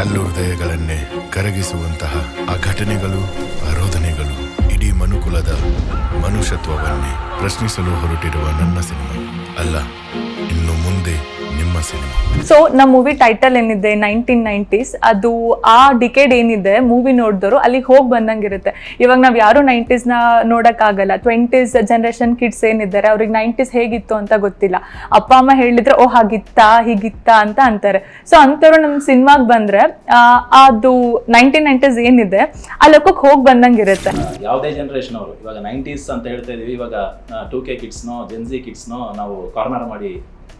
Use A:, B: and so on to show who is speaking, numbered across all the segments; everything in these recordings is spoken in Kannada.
A: ಕಲ್ಲು ಹೃದಯಗಳನ್ನೇ ಕರಗಿಸುವಂತಹ ಆ ಘಟನೆಗಳು ಆರೋಧನೆಗಳು ಇಡೀ ಮನುಕುಲದ ಮನುಷ್ಯತ್ವವನ್ನೇ ಪ್ರಶ್ನಿಸಲು ಹೊರಟಿರುವ ನನ್ನ ಸಿನಿಮಾ. ಅಲ್ಲ, ಇನ್ನು ಮುಂದೆ ನಿಮ್ಮ ಸಿನಿಮಾ
B: ಸೊ ನಮ್ಮ ಮೂವಿ ಟೈಟಲ್ ಏನಿದೆ? ನೈನ್ಟೀನ್ ನೈಂಟೀಸ್ ಅದು ಆ ಡಿಕೆಡ್ ಏನಿದೆ? ಮೂವಿ ನೋಡಿದವರು ಅಲ್ಲಿಗೆ ಹೋಗಿ ಬಂದಂಗಿರುತ್ತೆ. ಇವಾಗ ನಾವು ಯಾರು ನೈಂಟೀಸ್ನ ನೋಡೋಕ್ಕಾಗಲ್ಲ. ಟ್ವೆಂಟೀಸ್ ಜನ್ರೇಷನ್ ಕಿಡ್ಸ್ ಏನಿದ್ದಾರೆ ಅವ್ರಿಗೆ ನೈಂಟೀಸ್ ಹೇಗಿತ್ತು ಅಂತ ಗೊತ್ತಿಲ್ಲ. ಅಪ್ಪ ಅಮ್ಮ ಹೇಳಿದ್ರೆ ಓ ಹಾಗಿತ್ತಾ ಹೀಗಿತ್ತಾ ಅಂತ ಅಂತಾರೆ. ಸೊ ಅಂಥವ್ರು ನಮ್ಮ ಸಿನಿಮಾಗೆ ಬಂದರೆ ಅದು ನೈನ್ಟೀನ್ ನೈಂಟೀಸ್ ಏನಿದೆ ಆ ಲೋಕಕ್ಕೆ ಹೋಗಿ ಬಂದಂಗಿರುತ್ತೆ.
C: ಯಾವುದೇ ಜನರೇಷನ್ ಅವರು ಇವಾಗ ನೈಂಟೀಸ್ ಅಂತ ಹೇಳ್ತಾ ಇದೀವಿ. ಇವಾಗ ಟೂ ಕೆ ಕಿಡ್ಸ್ನೋ ಜೆನ್ಸಿ ಕಿಡ್ಸ್ನೋ ನಾವು ಕಾರ್ನರ್ ಮಾಡಿ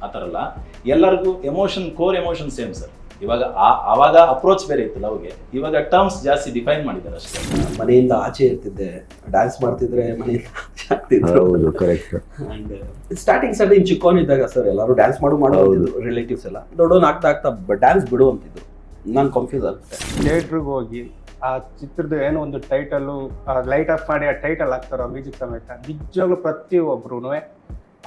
C: ಆ ಥರ ಅಲ್ಲ. ಎಲ್ಲರಿಗೂ emotion core emotion same sir ಇವಾಗ ಆ- ಆವಾಗ ಅಪ್ರೋಚ್ ಬೇರೆ ಇತ್ತು ಲವ್ಗೆ ಇವಾಗ ಟರ್ಮ್ಸ್ ಜಾಸ್ತಿ ಡಿಫೈನ್ ಮಾಡಿದ್ದಾರೆ ಅಷ್ಟೇ.
D: ಮನೆಯಿಂದ ಆಚೆ ಇರ್ತಿದ್ದೆ. ಡ್ಯಾನ್ಸ್ ಮಾಡ್ತಿದ್ರೆ ಮನೆಯಿಂದ
E: ಕರೆಕ್ಟ್
D: ಅಂಡ್ ಸ್ಟಾರ್ಟಿಂಗ್ ಸ್ಟಾರ್ಟಿಂಗ್ ಚಿಕ್ಕೋನಿದ್ದಾಗ ಸರ್ ಎಲ್ಲರೂ ಡ್ಯಾನ್ಸ್ ಮಾಡು ಮಾಡೋದು ರಿಲೇಟಿವ್ಸ್ ಎಲ್ಲ. ದೊಡ್ಡವನ್ ಆಗ್ತಾ ಆಗ್ತಾ ಡ್ಯಾನ್ಸ್ ಬಿಡು ಅಂತಿದ್ರು. ನಾನು ಕನ್ಫ್ಯೂಸ್ ಆಗುತ್ತೆ
F: ಥಿಯೇಟ್ರಿಗೆ ಹೋಗಿ ಆ ಚಿತ್ರದ ಏನೋ ಒಂದು ಟೈಟಲು ಲೈಟ್ ಆಫ್ ಮಾಡಿ ಆ ಟೈಟಲ್ ಹಾಕ್ತಾರೋ ಮ್ಯೂಸಿಕ್ ಸಮೇತ ನಿಜವಾಗ್ಲೂ ಪ್ರತಿಯೊಬ್ಬರೂ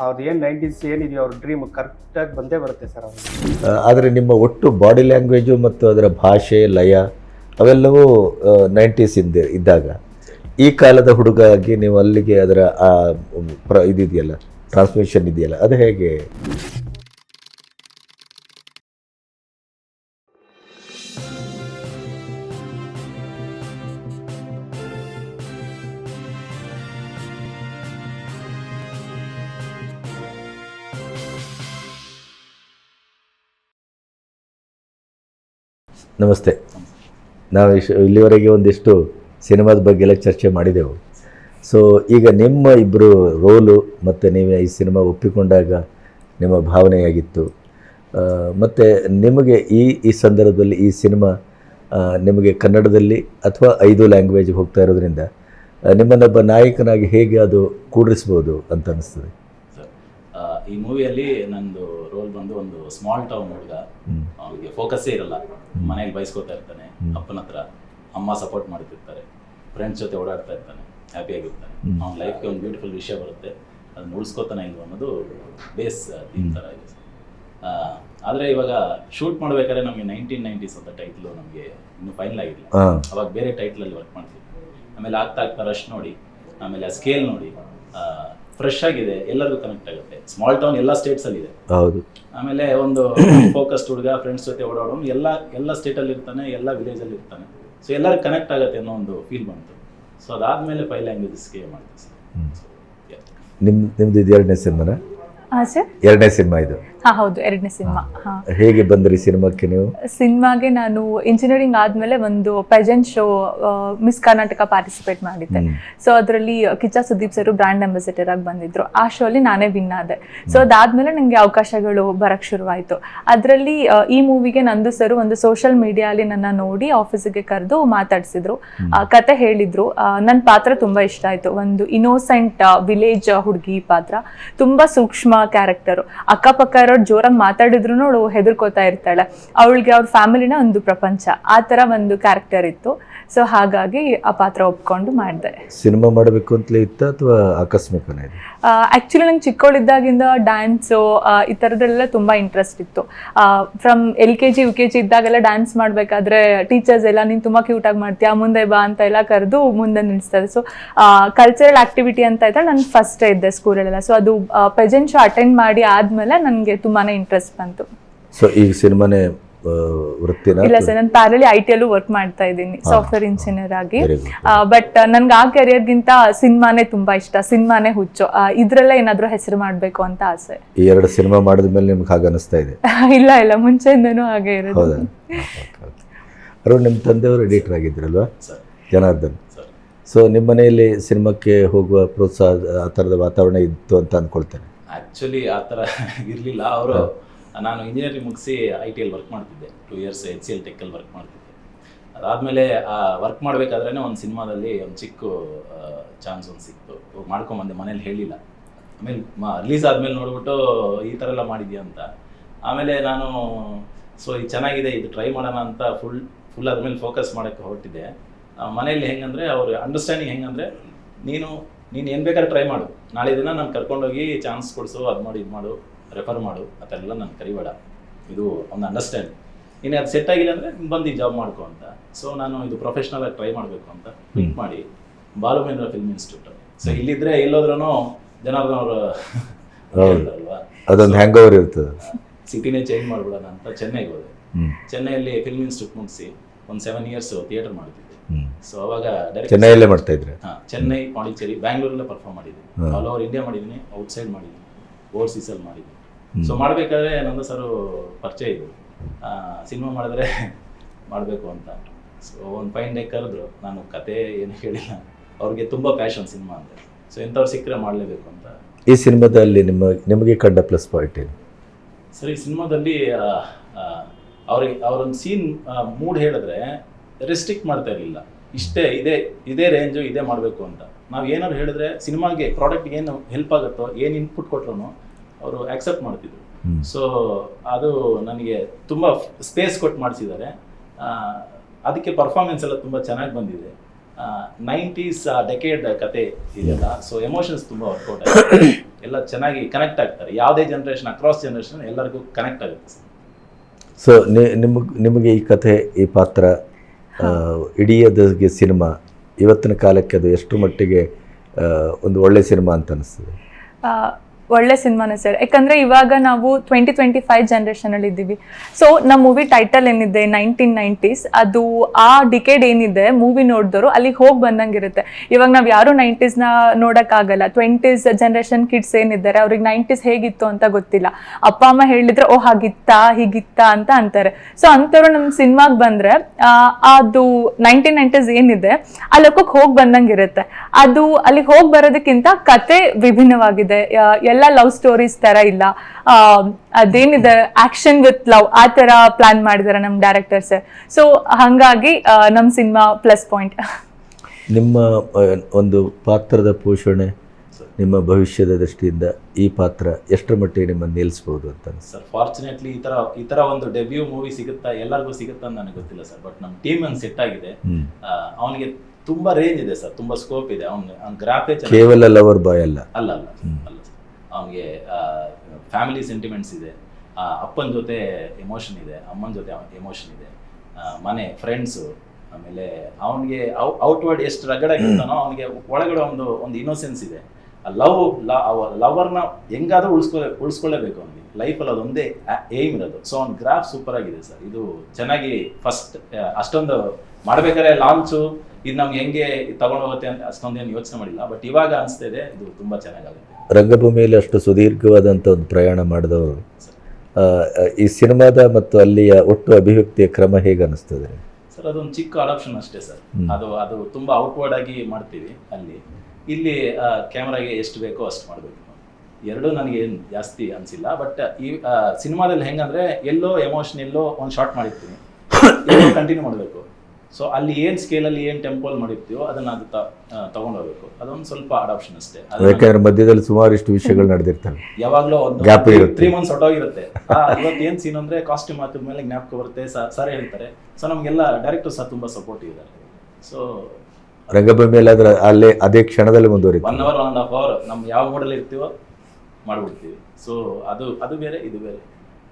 F: ಅವ್ರದ್ದು ಏನು ನೈನ್ಟೀಸ್ ಏನಿದೆಯೋ ಅವ್ರ ಡ್ರೀಮ್ ಕರೆಕ್ಟಾಗಿ ಬಂದೇ ಬರುತ್ತೆ ಸರ್ ಅವ್ರಿಗೆ
E: ಆದರೆ ನಿಮ್ಮ ಒಟ್ಟು ಬಾಡಿ ಲ್ಯಾಂಗ್ವೇಜು ಮತ್ತು ಅದರ ಭಾಷೆ, ಲಯ, ಅವೆಲ್ಲವೂ ನೈಂಟೀಸ್ ಇಂದ ಇದ್ದಾಗ, ಈ ಕಾಲದ ಹುಡುಗ ಆಗಿ ನೀವು ಅಲ್ಲಿಗೆ ಅದರ ಪ್ರ, ಇದಿದೆಯಲ್ಲ ಟ್ರಾನ್ಸ್ಮಿಷನ್ ಇದೆಯಲ್ಲ ಅದು ಹೇಗೆ? ನಮಸ್ತೆ. ನಾವು ಇಶ್- ಇಲ್ಲಿವರೆಗೆ ಒಂದಿಷ್ಟು ಸಿನಿಮಾದ ಬಗ್ಗೆ ಎಲ್ಲ ಚರ್ಚೆ ಮಾಡಿದೆವು. ಸೊ ಈಗ ನಿಮ್ಮ ಇಬ್ಬರು ರೋಲು ಮತ್ತು ನೀವು ಈ ಸಿನಿಮಾ ಒಪ್ಪಿಕೊಂಡಾಗ ನಿಮ್ಮ ಭಾವನೆಯಾಗಿತ್ತು ಮತ್ತು ನಿಮಗೆ ಈ ಈ ಸಂದರ್ಭದಲ್ಲಿ ಈ ಸಿನಿಮಾ ನಿಮಗೆ ಕನ್ನಡದಲ್ಲಿ ಅಥವಾ ಐದು ಲ್ಯಾಂಗ್ವೇಜ್ ಹೋಗ್ತಾ ಇರೋದ್ರಿಂದ ನಿಮ್ಮನ್ನೊಬ್ಬ ನಾಯಕನಾಗಿ ಹೇಗೆ ಅದು ಕೂಡಿಸ್ಬೋದು ಅಂತ ಅನಿಸ್ತದೆ?
C: ಸರ್ ಈ ಮೂವಿಯಲ್ಲಿ ನಂದು ರೋಲ್ ಬಂದು ಒಂದು ಸ್ಮಾಲ್ ಟೌನ್ ಹುಡುಗ. ಅವನಿಗೆ ಫೋಕಸ್ಸೇ ಇರಲ್ಲ. ಮನೇಲಿ ಬಯಸ್ಕೋತಾ ಇರ್ತಾನೆ ಅಪ್ಪನ ಹತ್ರ ಅಮ್ಮ ಸಪೋರ್ಟ್ ಮಾಡ್ತಿರ್ತಾರೆ ಫ್ರೆಂಡ್ಸ್ ಜೊತೆ ಓಡಾಡ್ತಾ ಇರ್ತಾನೆ ಹ್ಯಾಪಿಯಾಗಿರ್ತಾನೆ ಅವ್ನ ಲೈಫ್ಗೆ ಒಂದು ಬ್ಯೂಟಿಫುಲ್ ವಿಷಯ ಬರುತ್ತೆ. ಅದನ್ನ ಉಳಿಸ್ಕೋತಾನೆ ಇಲ್ವ ಅನ್ನೋದು ಬೇಸ್ ಥೀಮ್ ಥರ ಇದೆ. ಆದರೆ ಇವಾಗ ಶೂಟ್ ಮಾಡಬೇಕಾದ್ರೆ ನಮಗೆ ನೈನ್ಟೀನ್ ನೈಂಟೀಸ್ ಅಂತ ಟೈಟ್ಲು ನಮಗೆ ಇನ್ನೂ ಫೈನಲ್ ಆಗಿಲ್ಲ. ಅವಾಗ ಬೇರೆ ಟೈಟ್ಲಲ್ಲಿ ವರ್ಕ್ ಮಾಡ್ತಿದ್ವಿ. ಆಮೇಲೆ ಆಗ್ತಾ ಆಗ್ತಾ ರಶ್ ನೋಡಿ ಆಮೇಲೆ ಆ ಸ್ಕೇಲ್ ನೋಡಿ ಫ್ರೆಶ್ ಆಗಿದೆ ಎಲ್ಲರಿಗೂ ಕನೆಕ್ಟ್ ಆಗುತ್ತೆ. ಸ್ಮಾಲ್ ಟೌನ್ ಎಲ್ಲ ಸ್ಟೇಟ್ಸಲ್ಲಿ ಇದೆ
E: ಹೌದು.
C: ಆಮೇಲೆ ಒಂದು ಫೋಕಸ್ಡ್ ಹುಡುಗ ಫ್ರೆಂಡ್ಸ್ ಜೊತೆ ಓಡಾಡೋನು ಎಲ್ಲ ಎಲ್ಲ ಸ್ಟೇಟಲ್ಲಿ ಇರ್ತಾನೆ ಎಲ್ಲ ವಿಲೇಜಲ್ಲಿ ಇರ್ತಾನೆ. ಸೊ ಎಲ್ಲರೂ ಕನೆಕ್ಟ್ ಆಗುತ್ತೆ ಅನ್ನೋ ಒಂದು ಫೀಲ್ ಬಂತು. ಸೊ ಅದಾದ್ಮೇಲೆ ಫೈವ್ ಲ್ಯಾಂಗ್ವೇಜಸ್ಗೆ ಮಾಡ್ತೀವಿ ಸರ್.
E: ನಿಮ್ಮ ನಿಮ್ಮದು ಇದು ಎರಡನೇ ಸಿನಿಮಾನ?
B: ಹಾಂ ಸರ್
E: ಎರಡನೇ ಸಿನಿಮಾ ಇದು.
B: ಹೌದು ಎರಡನೇ ಸಿನಿಮಾ.
E: ಹೇಗೆ ಬಂದ್ರಿ ಸಿನಿಮಾಕ್ಕೆ ನೀವು?
B: ಸಿನಿಮಾಗೆ ನಾನು ಇಂಜಿನಿಯರಿಂಗ್ ಆದ್ಮೇಲೆ ಒಂದು pageant show miss Karnataka participate ಮಾಡಿದ್ದೆ. ಸೊ ಅದರಲ್ಲಿ Kichcha Sudeep sir brand ambassador ಆಗಿ ಬಂದಿದ್ರು. ಆ ಶೋ ಅಲ್ಲಿ ನಾನೇ ವಿನ್ ಆದೆ. ಸೊ ಅದಾದ್ಮೇಲೆ ನನಗೆ ಅವಕಾಶಗಳು ಬರಕ್ ಶುರುವಾಯಿತು. ಅದರಲ್ಲಿ ಈ ಮೂವಿಗೆ ನಂದು ಸರ್ ಒಂದು ಸೋಷಿಯಲ್ ಅಲ್ಲಿ ನನ್ನ ನೋಡಿ ಆಫೀಸಿಗೆ ಕರೆದು ಮಾತಾಡಿಸಿದ್ರು. ಕತೆ ಹೇಳಿದ್ರು. ನನ್ನ ಪಾತ್ರ ತುಂಬಾ ಇಷ್ಟ ಆಯ್ತು. ಒಂದು ಇನ್ನೋಸೆಂಟ್ ವಿಲೇಜ್ ಹುಡುಗಿ ಪಾತ್ರ. ತುಂಬಾ ಸೂಕ್ಷ್ಮ ಕ್ಯಾರೆಕ್ಟರ್ ಅಕ್ಕಪಕ್ಕ ಇರೋರು ಜೋರಾಗಿ ಮಾತಾಡಿದ್ರು ಅವಳು ಹೆದರ್ಕೋತಾ ಇರ್ತಾಳೆ. ಅವಳಿಗೆ ಅವ್ರ ಫ್ಯಾಮಿಲಿನ ಒಂದು ಪ್ರಪಂಚ. ಆ ತರ ಒಂದು ಕ್ಯಾರೆಕ್ಟರ್ ಇತ್ತು. ಸೊ ಹಾಗಾಗಿ ಆ ಪಾತ್ರ ಒಪ್ಕೊಂಡು ಮಾಡಿದೆ.
E: ಸಿನಿಮಾ ಮಾಡಬೇಕು ಅಂತಲೇ ಇತ್ತ ಅಥವಾ ಆಕಸ್ಮಿಕನೇ
B: ಆ್ಯಕ್ಚುಲಿ ನಂಗೆ ಚಿಕ್ಕವಳಿದ್ದಾಗಿಂದ ಡ್ಯಾನ್ಸು ಈ ಥರದ್ದೆಲ್ಲ ತುಂಬ ಇಂಟ್ರೆಸ್ಟ್ ಇತ್ತು. From L K G U K G ಇದ್ದಾಗೆಲ್ಲ ಡ್ಯಾನ್ಸ್ ಮಾಡಬೇಕಾದ್ರೆ ಟೀಚರ್ಸ್ ಎಲ್ಲ ನೀನು ತುಂಬ ಕ್ಯೂಟಾಗಿ ಮಾಡ್ತೀಯಾ ಮುಂದೆ ಬಾ ಅಂತ ಎಲ್ಲ ಕರೆದು ಮುಂದೆ ನಿಲ್ಲಿಸ್ತಾರೆ ಸೊ ಕಲ್ಚರಲ್ ಆ್ಯಕ್ಟಿವಿಟಿ ಅಂತ ಇದ್ದರೆ ನಾನು ಫಸ್ಟೇ ಇದ್ದೆ ಸ್ಕೂಲಲ್ಲೆಲ್ಲ ಸೊ ಅದು ಪ್ರೆಸೆಂಟ್ ಶೋ ಅಟೆಂಡ್ ಮಾಡಿ ಆದಮೇಲೆ ನನಗೆ ತುಂಬಾ ಇಂಟ್ರೆಸ್ಟ್ ಬಂತು.
E: ಸೊ ಈಗ ಸಿನಿಮಾನೇ ವೃತ್ತಿನ
B: ಇಲ್ಲ ಸರ್ ನಾನು ಪ್ಯಾರಲಿ ಐ ಟಿಯಲ್ಲೂ ವರ್ಕ್ ಮಾಡ್ತಾ ಇದ್ದೀನಿ ಸಾಫ್ಟ್ವೇರ್ ಇಂಜಿನಿಯರ್ ಆಗಿ. ಬಟ್ ನನ್ಗೆ ಆ ಕೆರಿಯರ್ಗಿಂತ ಸಿನಿಮಾನೇ ತುಂಬಾ ಇಷ್ಟ ಸಿನಿಮಾನೇ ಹುಚ್ಚು. ಇದ್ರೆಲ್ಲ ಏನಾದರೂ ಹೆಸರು ಮಾಡಬೇಕು ಅಂತ ಆಸೆ.
E: ಈ ಎರಡು ಸಿನಿಮಾ ಮಾಡಿದ ಮೇಲೆ ನಿಮ್ಗೆ ಹಾಗೆ ಅನಿಸ್ತಾ ಇದೆ?
B: ಇಲ್ಲ ಇಲ್ಲ ಮುಂಚೆಯಿಂದನೂ ಹಾಗೆ ಇರೋದು.
E: ಹೌದಾ? ಅರುಣ್ ನಿಮ್ಮ ತಂದೆಯವರು ಎಡಿಟರ್ ಆಗಿದ್ರಲ್ವಾ? ಜನಾರ್ದನ್.
C: ಸರ್.
E: ಸೊ ನಿಮ್ಮ ಮನೆಯಲ್ಲಿ ಸಿನಿಮಾಕ್ಕೆ ಹೋಗುವ ಪ್ರೋತ್ಸಾಹ ಆ ಥರದ ವಾತಾವರಣ ಇತ್ತು ಅಂತ ಅಂದ್ಕೊಳ್ತೇನೆ
C: ಆ್ಯಕ್ಚುಲಿ ಆ ಥರ ಇರಲಿಲ್ಲ. ಅವರು ನಾನು ಇಂಜಿನಿಯರಿಂಗ್ ಮುಗಿಸಿ ಐ ಟಿಯಲ್ಲಿ ವರ್ಕ್ ಮಾಡ್ತಿದ್ದೆ. Two years H C L ಟೆಕ್ಕಲ್ಲಿ work ಮಾಡ್ತಿದ್ದೆ. ಅದಾದಮೇಲೆ ಆ ವರ್ಕ್ ಮಾಡಬೇಕಾದ್ರೆ ಒಂದು ಸಿನಿಮಾದಲ್ಲಿ ಒಂದು ಚಿಕ್ಕ ಚಾನ್ಸ್ ಒಂದು ಸಿಕ್ತು. ಮಾಡ್ಕೊಂಬಂದೆ, ಮನೇಲಿ ಹೇಳಿಲ್ಲ. ಆಮೇಲೆ ರಿಲೀಸ್ ಆದಮೇಲೆ ನೋಡ್ಬಿಟ್ಟು ಈ ಥರ ಎಲ್ಲ ಮಾಡಿದ್ಯಾ ಅಂತ. ಆಮೇಲೆ ನಾನು ಸೊ ಇದು ಚೆನ್ನಾಗಿದೆ, ಇದು ಟ್ರೈ ಮಾಡೋಣ ಅಂತ ಫುಲ್ ಫುಲ್ ಆದಮೇಲೆ ಫೋಕಸ್ ಮಾಡೋಕ್ಕೆ ಹೊರಟಿದ್ದೆ. ಮನೇಲಿ ಹೆಂಗಂದರೆ ಅವ್ರ ಅಂಡರ್ಸ್ಟ್ಯಾಂಡಿಂಗ್ ಹೆಂಗಂದರೆ ನೀನು ನೀನು ಏನು ಬೇಕಾದ್ರೆ ಟ್ರೈ ಮಾಡು. ನಾಳೆ ದಿನ ನಾನು ಕರ್ಕೊಂಡೋಗಿ ಚಾನ್ಸ್ ಕೊಡಿಸು, ಅದು ಮಾಡು, ಇದು ಮಾಡು. ರೆಫರ್ ಮಾಡು ಅದೆಲ್ಲ ನಾನು ಕರಿಬೇಡ. ಇದು ಒಂದು ಅಂಡರ್ಸ್ಟ್ಯಾಂಡ್ ಇನ್ನು ಅದು ಸೆಟ್ ಆಗಿಲ್ಲ ಅಂದರೆ ಬಂದು ಜಾಬ್ ಮಾಡ್ಕೊ ಅಂತ. ಸೊ ನಾನು ಇದು ಪ್ರೊಫೆಷ್ನಲ್ ಆಗಿ ಟ್ರೈ ಮಾಡಬೇಕು ಅಂತ ಕ್ಲಿಕ್ ಮಾಡಿ ಬಾಲುಮೇಂದ್ರ ಫಿಲ್ಮ್ ಇನ್ಸ್ಟಿಟ್ಯೂಟ್ ಸೊ ಇಲ್ಲಿದ್ರೆ ಎಲ್ಲೋದ್ರೂ ಜನಾರ್ದನ್ ಅವರು.
E: ಅದೊಂದು ಹ್ಯಾಂಗ್ ಓವರ್ ಇರ್ತದೆ.
C: ಸಿಟಿನೇ ಚೇಂಜ್ ಮಾಡ್ಬಿಡೋಣ ಅಂತ ಚೆನ್ನೈಗೆ ಹೋದೆ. ಚೆನ್ನೈಯಲ್ಲಿ ಫಿಲ್ಮ್ ಇನ್ಸ್ಟಿಟ್ಯೂಟ್ ಮುಗಿಸಿ ಒಂದು ಸೆವೆನ್ ಇಯರ್ಸ್ ಥಿಯೇಟರ್ ಮಾಡ್ತಿದ್ದೆ. ಸೊ ಅವಾಗ
E: ಚೆನ್ನೈಯಲ್ಲೇ ಮಾಡ್ತಾ ಇದ್ರೆ?
C: ಹಾಂ ಚೆನ್ನೈ ಪಾಂಡಿಚೇರಿ ಬ್ಯಾಂಗ್ಳೂರಲ್ಲೇ ಪರ್ಫಾರ್ಮ್ ಮಾಡಿದ್ದೀನಿ. ಆಲ್ ಓವರ್ ಇಂಡಿಯಾ ಮಾಡಿದ್ದೀನಿ ಔಟ್ಸೈಡ್ ಮಾಡಿದ್ದೀನಿ ಓವರ್ಸೀಸಲ್ಲಿ ಮಾಡಿದ್ದೀನಿ. ಸೊ ಮಾಡಬೇಕಾದ್ರೆ ನಂದ ಸರ್ ಪರಿಚಯ ಇದು ಸಿನಿಮಾ ಮಾಡಿದ್ರೆ ಮಾಡಬೇಕು ಅಂತ. ಸೊ ಒಂದು ಫೈನ್ ಡೇ ಕರೆದ್ರು. ನಾನು ಕತೆ ಏನು ಹೇಳಿಲ್ಲ. ಅವ್ರಿಗೆ ತುಂಬ ಪ್ಯಾಷನ್ ಸಿನಿಮಾ ಅಂತ. ಸೊ ಎಂಥವ್ರು ಸಿಕ್ಕರೆ ಮಾಡಲೇಬೇಕು ಅಂತ.
E: ಈ ಸಿನಿಮಾದಲ್ಲಿ ನಿಮ್ಮ ನಿಮಗೆ ಕಂಡ ಪ್ಲಸ್ ಪಾಯಿಂಟ್ ಏನು?
C: ಸರ್ ಈ ಸಿನಿಮಾದಲ್ಲಿ ಅವ್ರಿಗೆ ಅವರೊಂದು ಸೀನ್ ಮೂಡ್ ಹೇಳಿದ್ರೆ ರೆಸ್ಟ್ರಿಕ್ಟ್ ಮಾಡ್ತಾ ಇರಲಿಲ್ಲ. ಇಷ್ಟೇ ಇದೇ ಇದೇ ರೇಂಜು ಇದೇ ಮಾಡಬೇಕು ಅಂತ. ನಾವು ಏನಾದ್ರು ಹೇಳಿದ್ರೆ ಸಿನಿಮಾಗೆ ಪ್ರಾಡಕ್ಟ್ಗೆ ಏನು ಹೆಲ್ಪ್ ಆಗುತ್ತೋ ಏನು ಇನ್ಪುಟ್ ಕೊಟ್ರು ಅವರು ಆಕ್ಸೆಪ್ಟ್ ಮಾಡ್ತಿದ್ರು. ಸೊ ಅದು ನನಗೆ ತುಂಬ ಸ್ಪೇಸ್ ಕೊಟ್ಟು ಮಾಡಿಸಿದ್ದಾರೆ. ಅದಕ್ಕೆ ಪರ್ಫಾರ್ಮೆನ್ಸ್ ಎಲ್ಲ ತುಂಬ ಚೆನ್ನಾಗಿ ಬಂದಿದೆ. ನೈಂಟೀಸ್ ಡೆಕೇಡ್ ಕತೆ ಇದೆಲ್ಲ ಸೊ ಎಮೋಷನ್ಸ್ ತುಂಬ ವರ್ಕೌಟ್ ಆಗುತ್ತೆ ಎಲ್ಲ ಚೆನ್ನಾಗಿ ಕನೆಕ್ಟ್ ಆಗ್ತಾರೆ. ಯಾವುದೇ ಜನ್ರೇಷನ್ ಅಕ್ರಾಸ್ ಜನ್ರೇಷನ್ ಎಲ್ಲರಿಗೂ ಕನೆಕ್ಟ್ ಆಗುತ್ತೆ ಸರ್.
E: ಸೊ ನಿಮಗೆ ನಿಮಗೆ ಈ ಕಥೆ ಈ ಪಾತ್ರ ಆ, ಇಡೀ ಅದಕ್ಕೆ ಸಿನಿಮಾ ಇವತ್ತಿನ ಕಾಲಕ್ಕೆ ಅದು ಎಷ್ಟು ಮಟ್ಟಿಗೆ ಒಂದು ಒಳ್ಳೆ ಸಿನಿಮಾ ಅಂತ ಅನಿಸ್ತದೆ?
B: ಆ, ಒಳ್ಳೆ ಸಿನಿಮಾನೇ ಸರ್. ಯಾಕಂದ್ರೆ ಇವಾಗ ನಾವು ಟ್ವೆಂಟಿ ಟ್ವೆಂಟಿ ಫೈವ್ ಜನ್ರೇಷನಲ್ಲಿ ಇದ್ದೀವಿ. ಸೊ ನಮ್ಮ ಮೂವಿ ಟೈಟಲ್ ಏನಿದೆ? ನೈನ್ಟೀನ್ ನೈಂಟೀಸ್ ಅದು ಆ ಡಿಕೇಡ್ ಏನಿದೆ ಮೂವಿ ನೋಡಿದವರು ಅಲ್ಲಿಗೆ ಹೋಗಿ ಬಂದಂಗಿರುತ್ತೆ. ಇವಾಗ ನಾವು ಯಾರು ನೈಂಟೀಸ್ನ ನೋಡೋಕ್ಕಾಗಲ್ಲ. ಟ್ವೆಂಟೀಸ್ ಜನ್ರೇಷನ್ ಕಿಡ್ಸ್ ಏನಿದ್ದಾರೆ, ಅವ್ರಿಗೆ ನೈಂಟೀಸ್ ಹೇಗಿತ್ತು ಅಂತ ಗೊತ್ತಿಲ್ಲ. ಅಪ್ಪ, ಅಮ್ಮ ಹೇಳಿದ್ರೆ ಓ ಹಾಗಿತ್ತಾ, ಹೀಗಿತ್ತಾ ಅಂತ ಅಂತಾರೆ. ಸೊ ಅಂಥವ್ರು ನಮ್ಮ ಸಿನಿಮಾಗೆ ಬಂದರೆ ಅದು ನೈನ್ಟೀನ್ ನೈಂಟೀಸ್ ಏನಿದೆ, ಆ ಲೋಕಕ್ಕೆ ಹೋಗಿ ಬಂದಂಗಿರುತ್ತೆ. ಅದು ಅಲ್ಲಿಗೆ ಹೋಗಿ ಬರೋದಕ್ಕಿಂತ ಕತೆ ವಿಭಿನ್ನವಾಗಿದೆ. ಎಲ್ಲ ಲವ್ ಸ್ಟೋರೀಸ್ ತರ ಇಲ್ಲ. ಅದೇನಿದೆ ಆಕ್ಷನ್ ವಿತ್ ಲವ್ ಆ ತರ ಪ್ಲಾನ್ ಮಾಡಿದಾರೆ ನಮ್ಮ ಡೈರೆಕ್ಟರ್ ಸರ್ ಸೊ ಹಾಗಾಗಿ ನಮ್ಮ ಸಿನಿಮಾ ಪ್ಲಸ್ ಪಾಯಿಂಟ್
E: ನಿಮ್ಮ ಒಂದು ಪಾತ್ರದ ಪೋಷಣೆ ನಿಮ್ಮ ಭವಿಷ್ಯದ ದೃಷ್ಟಿಯಿಂದ ಈ ಪಾತ್ರ ಎಷ್ಟರ ಮಟ್ಟಿಗೆ ನಿಮ್ಮನ್ನು ನಿಲ್ಲಿಸ್ಬೋದು ಅಂತ
C: ಸರ್ ಫಾರ್ಚುನೇಟ್ಲಿ ಈ ಥರ ಈ ಥರ ಒಂದು ಡೆಬ್ಯೂ ಮೂವಿ ಸಿಗುತ್ತಾ ಎಲ್ಲರಿಗೂ ಸಿಗುತ್ತಾ ಅಂತ ನನಗೆ ಗೊತ್ತಿಲ್ಲ ಸರ್ ಬಟ್ ನಮ್ಮ ಟೀಮ್ ಒಂದು ಸೆಟ್ ಆಗಿದೆ. ಅವನಿಗೆ ತುಂಬಾ ರೇಂಜ್ ಇದೆ ಸರ್ ತುಂಬಾ ಸ್ಕೋಪ್ ಇದೆ. ಅವ್ನ ಗ್ರಾಫೇಜ್ ಗ್ರಾಫೇ
E: ಕೇವಲ ಲವರ್ ಬಾಯ್ ಅಲ್ಲ.
C: ಅಲ್ಲ ಅಲ್ಲ. ಅವನಿಗೆ ಫ್ಯಾಮಿಲಿ ಸೆಂಟಿಮೆಂಟ್ಸ್ ಇದೆ. ಅಪ್ಪನ ಜೊತೆ ಎಮೋಷನ್ ಇದೆ, ಅಮ್ಮನ ಜೊತೆ ಎಮೋಷನ್ ಇದೆ. ಮನೆ ಫ್ರೆಂಡ್ಸು ಆಮೇಲೆ ಅವನಿಗೆ ಔಟ್ವರ್ಡ್ ಎಷ್ಟು ರಗಡಾಗಿರ್ತಾನೋ ಅವನಿಗೆ ಒಳಗಡೆ ಒಂದು ಒಂದು ಇನ್ನೋಸೆನ್ಸ್ ಇದೆ. ಆ ಲವ್ ಲವರ್ನ ಹೆಂಗಾದ್ರೂ ಉಳಿಸ್ಕೊಳ್ಳೆ ಉಳಿಸ್ಕೊಳ್ಳೇಬೇಕು ಅವನಿಗೆ. ಲೈಫಲ್ಲಿ ಅದೊಂದೇ ಏಮ್ ಇರೋದು. ಸೊ ಅವ್ನ ಗ್ರಾಫ್ ಸೂಪರ್ ಆಗಿದೆ ಸರ್. ಇದು ಚೆನ್ನಾಗಿ ಫಸ್ಟ್ ಅಷ್ಟೊಂದು ಮಾಡ್ಬೇಕಾದ್ರೆ ಲಾಂಚು ಇದು ನಮ್ಗೆ ಹೆಂಗೆ ತಗೊಂಡೋಗುತ್ತೆ ಅಂತ ಅಷ್ಟೊಂದೇನು ಯೋಚನೆ ಮಾಡಿಲ್ಲ. ಬಟ್ ಇವಾಗ ಅನಿಸ್ತಾ ಇದೆ ಇದು ತುಂಬಾ ಚೆನ್ನಾಗಾಗುತ್ತೆ.
E: ರಂಗಭೂಮಿಯಲ್ಲಿ ಅಷ್ಟು ಸುದೀರ್ಘವಾದಂಥ ಒಂದು ಪ್ರಯಾಣ ಮಾಡಿದವರು. ಈ ಸಿನಿಮಾದ ಮತ್ತು ಅಲ್ಲಿಯ ಒಟ್ಟು ಅಭಿವ್ಯಕ್ತಿಯ ಕ್ರಮ ಹೇಗೆ ಅನಿಸ್ತದೆ?
C: ಸರ್ ಅದೊಂದು ಚಿಕ್ಕ ಅಡಾಪ್ಷನ್ ಅಷ್ಟೇ ಸರ್. ಅದು ಅದು ತುಂಬ ಔಟ್ವರ್ಡ್ ಆಗಿ ಮಾಡ್ತೀವಿ ಅಲ್ಲಿ. ಇಲ್ಲಿ ಕ್ಯಾಮ್ರಾಗೆ ಎಷ್ಟು ಬೇಕೋ ಅಷ್ಟು ಮಾಡಬೇಕು. ಎರಡೂ ನನಗೆ ಏನು ಜಾಸ್ತಿ ಅನಿಸಿಲ್ಲ ಬಟ್ ಈ ಸಿನಿಮಾದಲ್ಲಿ ಹೆಂಗಂದ್ರೆ ಎಲ್ಲೋ ಎಮೋಷನ್ ಎಲ್ಲೋ ಒಂದು ಶಾರ್ಟ್ ಮಾಡಿರ್ತೀನಿ. ಕಂಟಿನ್ಯೂ ಮಾಡಬೇಕು. ಸೊ ಅಲ್ಲಿ ಏನು ಸ್ಕೇಲಲ್ಲಿ ಏನು ಟೆಂಪಲ್ ಮಾಡಿರ್ತೀವೋ ಅದನ್ನ ಅದು ತಗೊಂಡು ಹೋಗ್ಬೇಕು ಅದೊಂದು ಸ್ವಲ್ಪ ಅಡಾಪ್ಷನ್ ಅಷ್ಟೇ.
E: ಯಾಕಂದ್ರೆ ಮಧ್ಯದಲ್ಲಿ ಸುಮಾರಿಷ್ಟು ವಿಷಯಗಳು ನಡೆದಿರ್ತವೆ.
C: ಯಾವಾಗಲೂ ಒಂದು
E: Gap ಇರುತ್ತೆ.
C: ತ್ರೀ ಮಂತ್ಸ್ ಹೊಟ್ಟೋಗಿರುತ್ತೆ ಇವತ್ತು ಏನು ಸೀನ್ ಅಂದ್ರೆ ಕಾಸ್ಟ್ಯೂಮ್ ಹಾಕಿದ ಮೇಲೆ ಜ್ಞಾಪಕ ಬರುತ್ತೆ ಸರ್ ಹೇಳ್ತಾರೆ. ಸೊ ನಮಗೆಲ್ಲ ಡೈರೆಕ್ಟರ್ ಸಹ ತುಂಬಾ ಸಪೋರ್ಟ್ ಇದ್ದಾರೆ. ಸೊ
E: ರಂಗಭೂಮಿಯಲ್ಲಿ ಅದರ ಅಲ್ಲೇ ಅದೇ ಕ್ಷಣದಲ್ಲಿ
C: one
E: ಮುಂದುವರಿತು
C: hour one and half hour ನಮ್ಮ ಯಾವ ಮೂಡಲ್ಲಿ ಇರ್ತೀವೋ ಮಾಡ್ಬಿಡ್ತೀವಿ. ಸೊ ಅದು ಅದು ಬೇರೆ ಇದು ಬೇರೆ.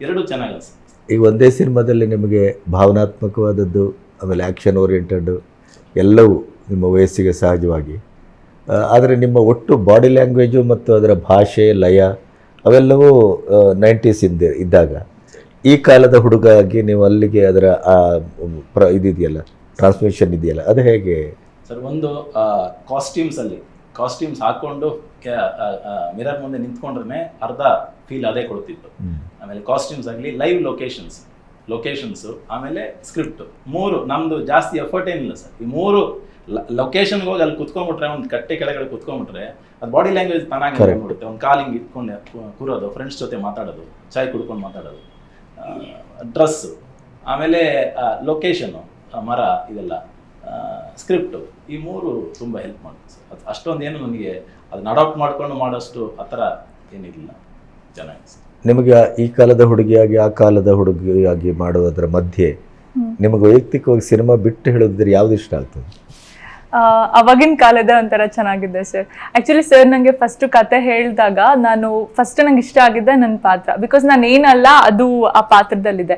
C: ಎರಡು ಚೆನ್ನಾಗಿಲ್ಲ
E: ಈಗ ಒಂದೇ ಸಿನಿಮಾದಲ್ಲಿ ನಿಮಗೆ ಭಾವನಾತ್ಮಕವಾದದ್ದು ಆಮೇಲೆ ಆ್ಯಕ್ಷನ್ ಓರಿಯೆಂಟೆಡ್ ಎಲ್ಲವೂ ನಿಮ್ಮ ವಯಸ್ಸಿಗೆ ಸಹಜವಾಗಿ. ಆದರೆ ನಿಮ್ಮ ಒಟ್ಟು ಬಾಡಿ ಲ್ಯಾಂಗ್ವೇಜು ಮತ್ತು ಅದರ ಭಾಷೆ ಲಯ ಅವೆಲ್ಲವೂ ನೈಂಟೀಸ್ ಹಿಂದೆ ಇದ್ದಾಗ. ಈ ಕಾಲದ ಹುಡುಗ ಆಗಿ ನೀವು ಅಲ್ಲಿಗೆ ಅದರ ಆ ಪ್ರ ಇದಿದೆಯಲ್ಲ ಟ್ರಾನ್ಸ್ಮಿಷನ್ ಇದೆಯಲ್ಲ ಅದು ಹೇಗೆ?
C: ಸರ್ ಒಂದು ಕಾಸ್ಟ್ಯೂಮ್ಸ್ ಅಲ್ಲಿ ಕಾಸ್ಟ್ಯೂಮ್ಸ್ ಹಾಕೊಂಡು ಮಿರರ್ ಮುಂದೆ ನಿಂತ್ಕೊಂಡ್ರೆ ಅರ್ಧ ಫೀಲ್ ಅದೇ ಕೊಡ್ತಿತ್ತು. ಆಮೇಲೆ ಕಾಸ್ಟ್ಯೂಮ್ಸ್ ಆಗಲಿ ಲೈವ್ ಲೊಕೇಶನ್ಸ್ ಲೊಕೇಶನ್ಸು ಆಮೇಲೆ ಸ್ಕ್ರಿಪ್ಟು ಮೂರು ನಮ್ಮದು ಜಾಸ್ತಿ ಎಫರ್ಟ್ ಏನಿಲ್ಲ ಸರ್. ಈ ಮೂರು ಲೊಕೇಶನ್ಗೆ ಹೋಗಿ ಅಲ್ಲಿ ಕುತ್ಕೊಂಡ್ಬಿಟ್ರೆ ಒಂದು ಕಟ್ಟೆ ಕೆಳಗಡೆ ಕುತ್ಕೊಂಡ್ಬಿಟ್ರೆ ಅದು ಬಾಡಿ ಲ್ಯಾಂಗ್ವೇಜ್ ತಾನಾಗಿ. ಬಂದ್ಬಿಡುತ್ತೆ ಒಂದು ಕಾಲಿಂಗ್ ಇಟ್ಕೊಂಡು ಕೂರೋದು ಫ್ರೆಂಡ್ಸ್ ಜೊತೆ ಮಾತಾಡೋದು ಚಾಯ್ ಕುಡ್ಕೊಂಡು ಮಾತಾಡೋದು. ಡ್ರೆಸ್ಸು ಆಮೇಲೆ ಲೊಕೇಶನ್ನು ಮರ ಇದೆಲ್ಲ ಸ್ಕ್ರಿಪ್ಟು ಈ ಮೂರು ತುಂಬ ಹೆಲ್ಪ್ ಮಾಡುತ್ತೆ ಸರ್. ಅದು ಅಷ್ಟೊಂದೇನು ನನಗೆ ಅದನ್ನ ಅಡಾಪ್ಟ್ ಮಾಡ್ಕೊಂಡು ಮಾಡೋಷ್ಟು ಆ ಥರ ಏನಿರಲಿಲ್ಲ ಚೆನ್ನಾಗಿ ಸರ್
E: ನಿಮಗೆ ಈ ಕಾಲದ ಹುಡುಗಿಯಾಗಿ ಆ ಕಾಲದ ಹುಡುಗಿಯಾಗಿ ಮಾಡುವುದರ ಮಧ್ಯೆ ನಿಮಗೆ ವೈಯಕ್ತಿಕವಾಗಿ ಸಿನಿಮಾ ಬಿಟ್ಟು ಹೇಳೋದಿದ್ರೆ ಯಾವ್ದು ಇಷ್ಟ ಆಗ್ತದೆ?
B: ಅವಾಗಿನ ಕಾಲದ ಒಂಥರ ಚೆನ್ನಾಗಿದೆ ಸರ್ ಆ್ಯಕ್ಚುಲಿ ಸರ್ ನನಗೆ ಫಸ್ಟ್ ಕತೆ ಹೇಳಿದಾಗ ನಾನು ಫಸ್ಟ್ ನಂಗೆ ಇಷ್ಟ ಆಗಿದ್ದೆ ನನ್ನ ಪಾತ್ರ. ಬಿಕಾಸ್ ನಾನು ಏನಲ್ಲ, ಅದು ಆ ಪಾತ್ರದಲ್ಲಿದೆ.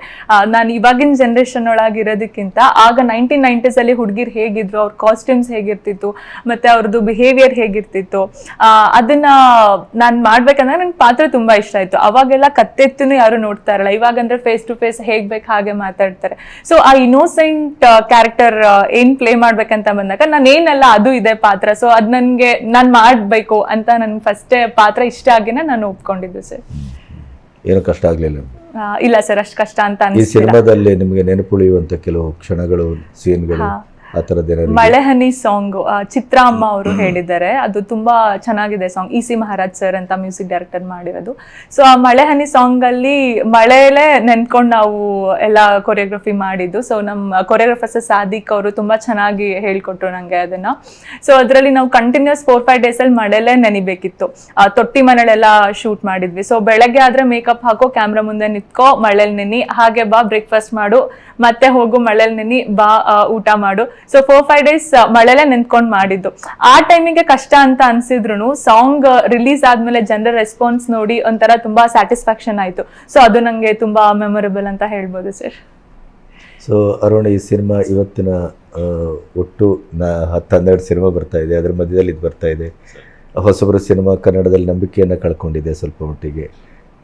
B: ನಾನು ಇವಾಗಿನ ಜನ್ರೇಷನ್ ಒಳಗಿರೋದಕ್ಕಿಂತ ಆಗ ನೈನ್ಟೀನ್ ನೈಂಟೀಸಲ್ಲಿ ಹುಡುಗಿರು ಹೇಗಿದ್ರು, ಅವ್ರ ಕಾಸ್ಟ್ಯೂಮ್ಸ್ ಹೇಗಿರ್ತಿತ್ತು, ಮತ್ತು ಅವ್ರದ್ದು ಬಿಹೇವಿಯರ್ ಹೇಗಿರ್ತಿತ್ತು ಅದನ್ನ ನಾನು ಮಾಡ್ಬೇಕಂದ್ರೆ ನನ್ನ ಪಾತ್ರ ತುಂಬಾ ಇಷ್ಟ ಆಯ್ತು. ಅವಾಗೆಲ್ಲ ಕತ್ತೆತ್ತೂ ಯಾರು ನೋಡ್ತಾ ಇರಲ್ಲ. ಇವಾಗಂದ್ರೆ ಫೇಸ್ ಟು ಫೇಸ್ ಹೇಗ್ ಬೇಕು ಹಾಗೆ ಮಾತಾಡ್ತಾರೆ. ಸೊ ಆ ಇನ್ನೋಸೆಂಟ್ ಕ್ಯಾರೆಕ್ಟರ್ ಏನ್ ಪ್ಲೇ ಮಾಡ್ಬೇಕಂತ ಬಂದಾಗ ನಾನು ಏನಲ್ಲ ಅದು ಇದೆ ಪಾತ್ರ. ಸೊ ಅದ್ ನನ್ಗೆ ನಾನ್ ಮಾಡ್ಬೇಕು ಅಂತ ನನ್ ಫಸ್ಟ್ ಪಾತ್ರ ಇಷ್ಟ ಆಗಿನ ನಾನು ಒಪ್ಕೊಂಡಿದ್ದು ಸರ್
E: ಏನು ಕಷ್ಟ ಆಗಲಿಲ್ಲ?
B: ಇಲ್ಲ ಸರ್ ಅಷ್ಟು ಕಷ್ಟ ಅಂತ
E: ಈ ಸಿನಿಮಾದಲ್ಲಿ ನಿಮಗೆ ನೆನಪುಳಿಯುವಂತ ಕೆಲವು ಕ್ಷಣಗಳು ಸೀನ್ಗಳು
B: ಹಾ.
E: ಆ ಥರದ್ದೇನಾದ್ರು
B: ಮಳೆ ಹನಿ ಸಾಂಗ್ ಚಿತ್ರ ಅಮ್ಮ ಅವರು ಹೇಳಿದ್ದಾರೆ. ಅದು ತುಂಬಾ ಚೆನ್ನಾಗಿದೆ song. E C Maharaj sir ಅಂತ ಮ್ಯೂಸಿಕ್ ಡೈರೆಕ್ಟರ್ ಮಾಡಿರೋದು. ಸೊ ಆ ಮಳೆ ಹನಿ ಸಾಂಗ್ ಅಲ್ಲಿ ಮಳೆಯಲ್ಲೇ ನೆನ್ಕೊಂಡು ನಾವು ಎಲ್ಲ ಕೊರಿಯೋಗ್ರಫಿ ಮಾಡಿದ್ದು. ಸೊ ನಮ್ಮ ಕೊರಿಯೋಗ್ರಫರ್ಸ್ ಸಾದಿಕ್ ಅವರು ತುಂಬಾ ಚೆನ್ನಾಗಿ ಹೇಳ್ಕೊಟ್ರು ನಂಗೆ ಅದನ್ನ. ಸೊ ಅದರಲ್ಲಿ ನಾವು ಕಂಟಿನ್ಯೂಸ್ ಫೋರ್ ಫೈವ್ ಡೇಸ್ ಅಲ್ಲಿ ಮಳೆಯಲ್ಲೇ ನೆನಿಬೇಕಿತ್ತು. ಆ, ತೊಟ್ಟಿ ಮನೆಲೆಲ್ಲ ಶೂಟ್ ಮಾಡಿದ್ವಿ. ಸೊ ಬೆಳಗ್ಗೆ ಆದ್ರೆ ಮೇಕಪ್ ಹಾಕೋ ಕ್ಯಾಮ್ರಾ ಮುಂದೆ ನಿಂತ್ಕೋ ಮಳೆಲ್ ನೆನಿ. ಹಾಗೆ ಬಾ ಬ್ರೇಕ್ಫಾಸ್ಟ್ ಮಾಡು. ಮತ್ತೆ ಹೋಗು ಮಳೆಲ್ ನೆನಿ. ಬಾ ಊಟ ಮಾಡು. ಸೊ ಫೋರ್ ಫೈವ್ ಡೇಸ್ ಮಳೆಲೆ ನಿಂತ್ಕೊಂಡು ಮಾಡಿದ್ದು. ಆ ಟೈಮಿಗೆ ಕಷ್ಟ ಅಂತ ಅನ್ಸಿದ್ರು ಸಾಂಗ್ ರಿಲೀಸ್ ಆದ್ಮೇಲೆ ಜನರ ರೆಸ್ಪಾನ್ಸ್ ನೋಡಿ ಒಂಥರ ತುಂಬಾ ಸ್ಯಾಟಿಸ್ಫ್ಯಾಕ್ಷನ್ ಆಯ್ತು. ಸೊ ಅದು ನಂಗೆ ತುಂಬಾ ಮೆಮೊರೇಬಲ್ ಅಂತ ಹೇಳ್ಬೋದು ಸರ್
E: ಸೊ ಅರುಣ್ ಈ ಸಿನಿಮಾ ಇವತ್ತಿನ ಒಟ್ಟು ನಾ ಹತ್ತು ಹನ್ನೆರಡು ಸಿನಿಮಾ ಬರ್ತಾ ಇದೆ. ಅದರ ಮಧ್ಯದಲ್ಲಿ ಇದು ಬರ್ತಾ ಇದೆ. ಹೊಸಬರ ಸಿನಿಮಾ ಕನ್ನಡದಲ್ಲಿ ನಂಬಿಕೆಯನ್ನು ಕಳ್ಕೊಂಡಿದೆ ಸ್ವಲ್ಪ ಮಟ್ಟಿಗೆ.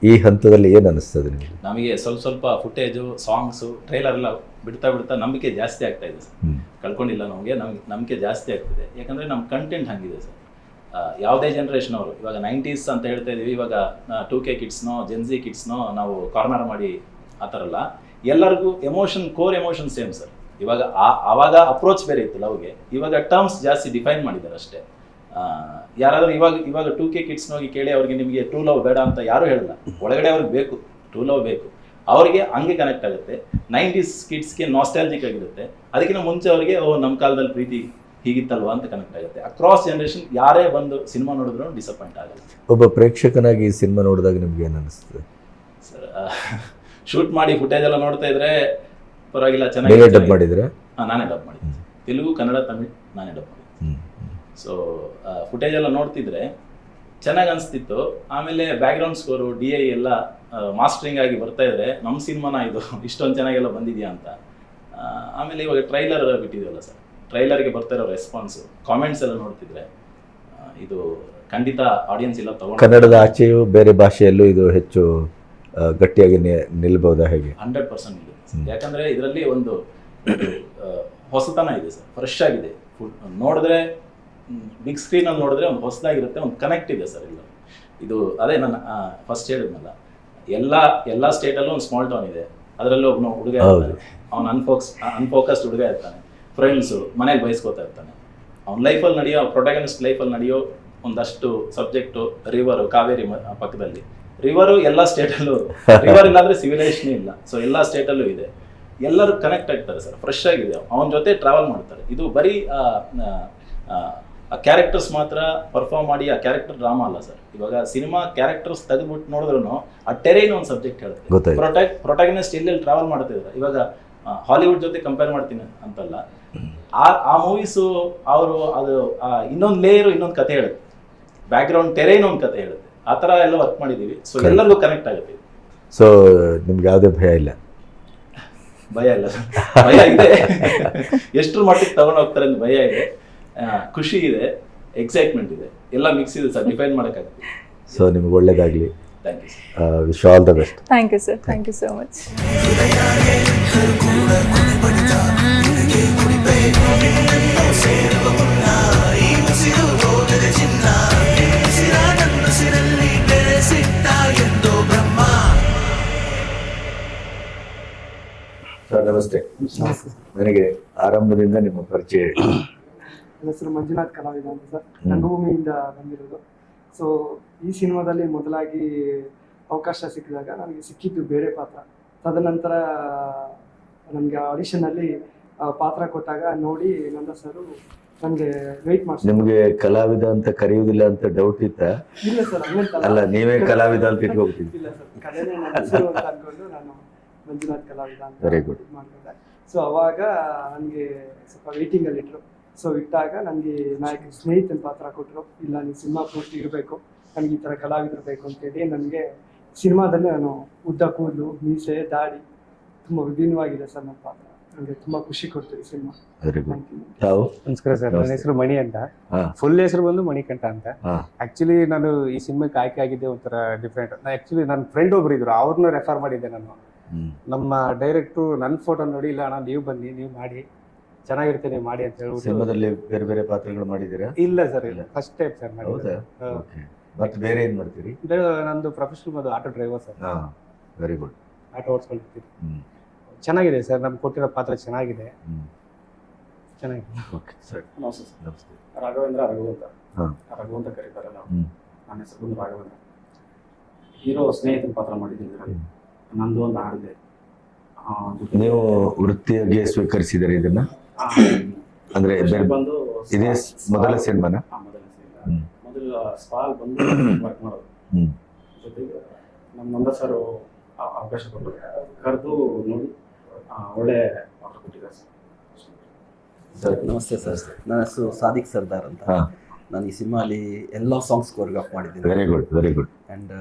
E: ಈ ಹಂತದಲ್ಲಿ ಏನು ಅನಿಸ್ತದೆ ನಿಮಗೆ?
C: ನಮಗೆ ಸ್ವಲ್ಪ ಸ್ವಲ್ಪ ಫುಟೇಜು ಸಾಂಗ್ಸು ಟ್ರೈಲರ್ ಎಲ್ಲ ಬಿಡ್ತಾ ಬಿಡ್ತಾ ನಂಬಿಕೆ ಜಾಸ್ತಿ ಆಗ್ತಾ ಇದೆ ಸರ್. ಕಳ್ಕೊಂಡಿಲ್ಲ ನಮಗೆ ನಮ್ಗೆ ನಂಬಿಕೆ ಜಾಸ್ತಿ ಆಗ್ತಿದೆ. ಯಾಕಂದರೆ ನಮ್ಮ ಕಂಟೆಂಟ್ ಹಂಗಿದೆ ಸರ್. ಯಾವುದೇ ಜನ್ರೇಷನ್ ಅವರು ಇವಾಗ ನೈಂಟೀಸ್ ಅಂತ ಹೇಳ್ತಾ ಇದೀವಿ ಇವಾಗ ಟೂ ಕೆ ಕಿಡ್ಸ್ನೋ ಜೆನ್ಜಿ ಕಿಡ್ಸ್ನೋ ನಾವು ಕಾರ್ನರ್ ಮಾಡಿ ಆ ಥರ ಅಲ್ಲ. ಎಲ್ಲರಿಗೂ emotion core emotion same sir. ಇವಾಗ ಆ ಆವಾಗ ಅಪ್ರೋಚ್ ಬೇರೆ ಇತ್ತು ಲವ್ಗೆ. ಇವಾಗ ಟರ್ಮ್ಸ್ ಜಾಸ್ತಿ ಡಿಫೈನ್ ಮಾಡಿದ್ದಾರೆ ಅಷ್ಟೇ. ಯಾರಾದರೂ ಯಾರಾದ್ರೂ ಇವಾಗ ಇವಾಗ ಟೂ ಕೆ ಕಿಡ್ಸ್ನೋಗಿ ಕೇಳಿ ಅವ್ರಿಗೆ ನಿಮಗೆ ಟೂ ಲವ್ ಬೇಡ ಅಂತ ಯಾರೂ ಹೇಳಲ್ಲ. ಒಳಗಡೆ ಅವ್ರಿಗೆ ಬೇಕು. ಟೂ ಲವ್ ಬೇಕು. ಅವರಿಗೆ ಹಂಗೆ ಕನೆಕ್ಟ್ ಆಗುತ್ತೆ. ನೈಂಟೀಸ್ ಕಿಡ್ಸ್ಗೆ ನಾಸ್ಟಾಲಜಿಕ್ ಆಗಿರುತ್ತೆ. ಅದಕ್ಕಿಂತ ಮುಂಚೆ ಅವರಿಗೆ ಓ ನಮ್ಮ ಕಾಲದಲ್ಲಿ ಪ್ರೀತಿ ಹೀಗಿತ್ತಲ್ವಾ? ಅಂತ ಕನೆಕ್ಟ್ ಆಗುತ್ತೆ. ಅಕ್ರಾಸ್ ಜನರೇಷನ್ ಯಾರೇ ಬಂದು ಸಿನಿಮಾ ನೋಡಿದ್ರು ಡಿಸಪಾಯಿಂಟ್ ಆಗುತ್ತೆ.
E: ಒಬ್ಬ ಪ್ರೇಕ್ಷಕನಾಗಿ ಈ ಸಿನಿಮಾ ನೋಡಿದಾಗ ನಿಮ್ಗೆ ಏನು ಅನಿಸ್ತದೆ?
C: ಸರ್ ಶೂಟ್ ಮಾಡಿ ಫುಟೇಜ್ ಎಲ್ಲ ನೋಡ್ತಾ ಇದ್ರೆ ಪರವಾಗಿಲ್ಲ ಚೆನ್ನಾಗಿ
E: ಡಬ್ ಮಾಡಿದ್ರೆ
C: ಹಾಂ ನಾನೇ ಡಬ್ ಮಾಡಿದ್ದೆ. ತೆಲುಗು ಕನ್ನಡ ತಮಿಳ್ ನಾನೇ ಡಬ್ ಮಾಡಿದ್ದೆ. ಸೊ ಫುಟೇಜ್ ಎಲ್ಲ ನೋಡ್ತಿದ್ರೆ ಚೆನ್ನಾಗಿ ಅನಿಸ್ತಿತ್ತು. ಆಮೇಲೆ ಬ್ಯಾಕ್ಗ್ರೌಂಡ್ ಸ್ಕೋರು ಡಿ ಐ ಎಲ್ಲ ಮಾಸ್ಟರಿಂಗ್ ಆಗಿ ಬರ್ತಾ ಇದ್ರೆ ನಮ್ಮ ಸಿನಿಮಾನ ಇದು ಇಷ್ಟೊಂದು ಚೆನ್ನಾಗೆಲ್ಲ ಬಂದಿದೆಯಾ ಅಂತ. ಆಮೇಲೆ ಇವಾಗ ಟ್ರೈಲರ್ ಬಿಟ್ಟಿದೆಯಲ್ಲ ಸರ್ ಟ್ರೈಲರ್ಗೆ ಬರ್ತಾ ಇರೋ ರೆಸ್ಪಾನ್ಸು ಕಾಮೆಂಟ್ಸ್ ಎಲ್ಲ ನೋಡ್ತಿದ್ರೆ ಇದು ಖಂಡಿತ ಆಡಿಯನ್ಸ್ ಇಲ್ಲ ತಗೊಂಡು
E: ಕನ್ನಡದ ಆಚೆಯು ಬೇರೆ ಭಾಷೆಯಲ್ಲೂ ಇದು ಹೆಚ್ಚು ಗಟ್ಟಿಯಾಗಿ ನಿಲ್ಬಹುದಾ ಹೇಗೆ?
C: ಹಂಡ್ರೆಡ್ ಪರ್ಸೆಂಟ್ ಇದೆ. ಯಾಕಂದ್ರೆ ಇದರಲ್ಲಿ ಒಂದು ಹೊಸತನ ಇದೆ ಸರ್ ಫ್ರೆಶ್ ಆಗಿದೆ. ನೋಡಿದ್ರೆ ಬಿಗ್ ಸ್ಕ್ರೀನಲ್ಲಿ ನೋಡಿದ್ರೆ ಒಂದು ಹೊಸದಾಗಿರುತ್ತೆ ಒಂದು ಕನೆಕ್ಟ್ ಇದೆ ಸರ್ ಇಲ್ಲ ಇದು ಅದೇ ನಾನು ಫಸ್ಟ್ ಹೇಳಿದ್ನಲ್ಲ. ಎಲ್ಲ ಎಲ್ಲ ಸ್ಟೇಟಲ್ಲೂ ಒಂದು ಸ್ಮಾಲ್ ಟೌನ್ ಇದೆ. ಅದರಲ್ಲೂ ಒಬ್ಬ ಹುಡುಗ ಅವ್ನು ಅನ್ಫೋಕ್ಸ್ ಅನ್ಫೋಕಸ್ಡ್ ಹುಡುಗ ಇರ್ತಾನೆ. ಫ್ರೆಂಡ್ಸು ಮನೇಲಿ ಬಯಸ್ಕೋತಾ ಇರ್ತಾನೆ. ಅವ್ನ ಲೈಫಲ್ಲಿ ನಡೆಯೋ ಪ್ರೊಟಗನಿಸ್ಟ್ ಲೈಫಲ್ಲಿ ನಡೆಯೋ ಒಂದಷ್ಟು ಸಬ್ಜೆಕ್ಟು ರಿವರು ಕಾವೇರಿ ಪಕ್ಕದಲ್ಲಿ. ರಿವರು ಎಲ್ಲ ಸ್ಟೇಟಲ್ಲೂ ರಿವರ್ ಇಲ್ಲಾಂದ್ರೆ ಸಿವಿಲೈಸೇಷನ್ ಇಲ್ಲ. ಸೊ ಎಲ್ಲ ಸ್ಟೇಟಲ್ಲೂ ಇದೆ. ಎಲ್ಲರೂ ಕನೆಕ್ಟ್ ಆಗ್ತಾರೆ ಸರ್. ಫ್ರೆಶ್ ಆಗಿದೆ. ಅವನ ಜೊತೆ ಟ್ರಾವೆಲ್ ಮಾಡ್ತಾರೆ. ಇದು ಬರೀ ಆ, ಕ್ಯಾರೆಕ್ಟರ್ಸ್ ಮಾತ್ರ ಪರ್ಫಾರ್ಮ್ ಮಾಡಿ ಆ ಕ್ಯಾರೆಕ್ಟರ್ ಡ್ರಾಮಾ ಅಲ್ಲ ಸರ್ ಇವಾಗ ಸಿನಿಮಾ ಕ್ಯಾರೆಕ್ಟರ್ಸ್ ತೆಗೆದ್ಬಿಟ್ಟು ನೋಡಿದ್ರು ಆ ಟೆರೈನ್ ಒಂದು ಸಬ್ಜೆಕ್ಟ್
E: ಹೇಳ್ತಾರೆ
C: ಪ್ರೊಟೆಕ್ ಪ್ರೊಟಾಗನಿಸ್ಟ್ ಎಲ್ಲೆಲ್ಲಿ ಟ್ರಾವೆಲ್ ಮಾಡ್ತಿದ್ರು? ಇವಾಗ ಹಾಲಿವುಡ್ ಜೊತೆ ಕಂಪೇರ್ ಮಾಡ್ತೀನಿ ಅಂತಲ್ಲ. ಆ ಆ ಮೂವೀಸು ಅವರು ಅದು ಇನ್ನೊಂದು ಲೇಯರು ಇನ್ನೊಂದು ಕತೆ ಹೇಳುತ್ತೆ. ಬ್ಯಾಕ್ಗ್ರೌಂಡ್ ಟೆರೈನ್ ಒಂದು ಕತೆ ಹೇಳುತ್ತೆ. ಆ ಥರ ಎಲ್ಲ ವರ್ಕ್ ಮಾಡಿದ್ದೀವಿ ಸೊ. ಎಲ್ಲರಿಗೂ ಕನೆಕ್ಟ್ ಆಗುತ್ತೆ.
E: ಸೊ ನಿಮ್ಗೆ ಯಾವುದೇ ಭಯ ಇಲ್ಲ?
C: ಭಯ ಇಲ್ಲ ಭಯ ಇದೆ. ಎಷ್ಟರ ಮಟ್ಟಿಗೆ ತಗೊಂಡು ಹೋಗ್ತಾರೆ ಅಂತ ಭಯ ಇದೆ. ಖುಷಿ ಇದೆ ಎಕ್ಸೈಟ್ಮೆಂಟ್ ಇದೆ. ಎಲ್ಲ ಮಿಕ್ಸ್ ಇದೆ ಸರ್ ಡಿಫೈನ್ ಮಾಡೋಕ್ಕಾಗುತ್ತೆ
E: ಸೊ ನಿಮ್ಗೆ ಒಳ್ಳೇದಾಗಲಿ.
C: Thank you sir
E: wish all the best
B: thank you sir thank you so much
E: sir ನಮಸ್ತೆ. ನನಗೆ ಆರಂಭದಿಂದ ನಿಮ್ಮ ಪರಿಚಯ ಹೇಳಿ.
G: ನನ್ನ ಹೆಸರು ಮಂಜುನಾಥ್ ಕಲಾವಿದ ಅಂತ ಸರ್. ರಂಗಭೂಮಿಯಿಂದ ಬಂದಿರೋದು. ಸೊ ಈ ಸಿನಿಮಾದಲ್ಲಿ ಮೊದಲಾಗಿ ಅವಕಾಶ ಸಿಕ್ಕಿದಾಗ ನನಗೆ ಸಿಕ್ಕಿದ್ದು ಬೇರೆ ಪಾತ್ರ. ತದನಂತರ ನನಗೆ ಆಡಿಷನಲ್ಲಿ ಪಾತ್ರ ಕೊಟ್ಟಾಗ ನೋಡಿ ನನ್ನ ಸರು ನನಗೆ ವೆಯ್ಟ್ ಮಾಡಿ
E: ನಿಮಗೆ ಕಲಾವಿದ ಅಂತ ಕರೆಯುವುದಿಲ್ಲ ಅಂತ ಡೌಟ್ ಇತ್ತ?
G: ಇಲ್ಲ ಸರ್ ಹಂಗಂತಲ್ಲ.
E: ಅಲ್ಲ ನೀವೇ ಕಲಾವಿದ ಅಂತ ಇಟ್ಕೊಳ್ತೀನಿ
G: ಇಲ್ಲ ಸರ್ ಕಲೆನೇ ನನ್ನ ಹೆಸರು ಅಂತ ಅನ್ಕೊಂಡು ನಾನು ಮಂಜುನಾಥ್ ಕಲಾವಿದ ಅಂತ
E: ವೆರಿ
G: ಗುಡ್ ಮಾಡ್ಕೊಂಡೆ ಸೊ ಅವಾಗ ನನಗೆ ಸ್ವಲ್ಪ ವೇಟಿಂಗಲ್ಲಿ ಇಟ್ಟರು ಸೊ ಇಟ್ಟಾಗ ನನಗೆ ನಾಯಕ ಸ್ನೇಹಿತನ ಪಾತ್ರ ಕೊಟ್ಟರು. ಇಲ್ಲ ನೀನು ಸಿನಿಮಾ ಪೂರ್ತಿ ಇರಬೇಕು. ನನಗೆ ಈ ಥರ ಕಲಾವಿದರು ಬೇಕು ಅಂತೇಳಿ ನನಗೆ ಸಿನಿಮಾದಲ್ಲಿ ನಾನು ಉದ್ದ ಕೂದಲು ಮೀಸೆ ದಾಡಿ ತುಂಬ ವಿಭಿನ್ನವಾಗಿದೆ ಸರ್ ನನ್ನ ಪಾತ್ರ. ನನಗೆ ತುಂಬ ಖುಷಿ ಕೊಡ್ತೀವಿ ಸಿನಿಮಾ.
E: ತಾವು
F: ನಮಸ್ಕಾರ ಸರ್. ನನ್ನ. ಹೆಸರು ಮಣಿ ಅಂತ. ಫುಲ್ ಹೆಸರು ಬಂದು ಮಣಿಕಂಠ ಅಂತ. ಆಕ್ಚುಲಿ ನಾನು ಈ ಸಿನಿಮಾಕ್ಕೆ ಆಯ್ಕೆ ಆಗಿದ್ದೆ ಒಂಥರ ಡಿಫ್ರೆಂಟ್ ಆಕ್ಚುಲಿ ನನ್ನ ಫ್ರೆಂಡ್ ಒಬ್ರು ಇದ್ರು. ಅವ್ರನ್ನ ರೆಫರ್ ಮಾಡಿದ್ದೆ ನಾನು. ನಮ್ಮ ಡೈರೆಕ್ಟ್ರು ನನ್ನ ಫೋಟೋ ನೋಡಿ ಇಲ್ಲ ಅಣ್ಣ ನೀವು ಬನ್ನಿ ನೀವು ಮಾಡಿ. ಚೆನ್ನಾಗಿರುತ್ತೆ ನೀವು ಮಾಡಿ ಅಂತ ಹೇಳಿ
E: ಸಿನಿಮಾದಲ್ಲಿ ಬೇರೆ ಬೇರೆ ಪಾತ್ರಗಳು ಮಾಡಿದ್ದೀರಾ?
F: ಇಲ್ಲ ಸರ್ ಇಲ್ಲ. ಫಸ್ಟ್ ಟೈಪ್ ಸರ್
E: ಹೌದಾ. ಓಕೆ ಮತ್ತೆ ಬೇರೆ ಏನು ಮಾಡ್ತೀರಿ?
F: ಇದು ನಂದು ಪ್ರೊಫೆಷನಲ್ ಬಂದು ಆಟೋ ಡ್ರೈವರ್ ಸರ್
E: ಹಾ ವೆರಿ ಗುಡ್
F: ಆಟೋ ಓಡಿಸ್ಕೊಂಡಿರ್ತೀನಿ.
E: ಹ್ಮ್.
F: ಚೆನ್ನಾಗಿದೆ ಸರ್ ನಮ್ಗೆ ಕೊಟ್ಟಿರೋ ಪಾತ್ರ ಚೆನ್ನಾಗಿದೆ.
E: ಹ್ಮ್.
F: ಚೆನ್ನಾಗಿದೆ.
E: ಓಕೆ ಸರಿ.
H: ನಮಸ್ತೆ ಸರ್
E: ನಮಸ್ತೆ.
H: ರಾಘವೇಂದ್ರ ರಘು ಅಂತ.
E: ಹಾ.
H: ರಘು ಅಂತ ಕರೀತಾರೆ ನಾವು.
E: ಹ್ಮ್.
H: ನನ್ನ ಹೆಸರು ಬಂದು ರಾಘವೇಂದ್ರ. ಹೀರೋ ಸ್ನೇಹಿತನ ಪಾತ್ರ ಮಾಡಿದ್ದೀನಿ ಇದರಲ್ಲಿ ನಂದು ಒಂದು ಹಾಡಿದೆ. ಆ, ಜೊತೆಗೆ-
E: ನೀವು ವೃತ್ತಿಯಾಗಿ ಸ್ವೀಕರಿಸಿದರೆ ಇದನ್ನ? ಅಂದ್ರೆ
H: ಬಂದು
E: ಇದೇ ಮೊದಲ ಸಿನಿಮಾನ
H: ಮೊದಲ ಸಿನಿಮಾ
E: ಹ್ಮ್.
H: ಮೊದಲು ಸ್ಪಾಲ್ ಬಂದು ವರ್ಕ್ ಮಾಡೋದು.
E: ಹ್ಮ್.
H: ಜೊತೆಗೆ ನಮ್ಮ ನಂದ ಸರ್ ಅವಕಾಶ ಕೊಟ್ಟರು ಕರೆದು ನೋಡಿ ಒಳ್ಳೆ ಪಾತ್ರ ಕೊಟ್ಟಿದ್ದಾರೆ ಸರ್
D: ನಮಸ್ತೆ ಸರ್ ನನ್ನ ಹೆಸರು ಸಾದಿಕ್ ಸರ್ದಾರ್ ಅಂತ. ನಾನು ಈ ಸಿನಿಮಾಲಿ ಎಲ್ಲ ಸಾಂಗ್ಸ್ ಕೊರಿಯೋಗ್ರಾಫ್ ಮಾಡಿದ್ದೀನಿ.
E: Very good very good
D: and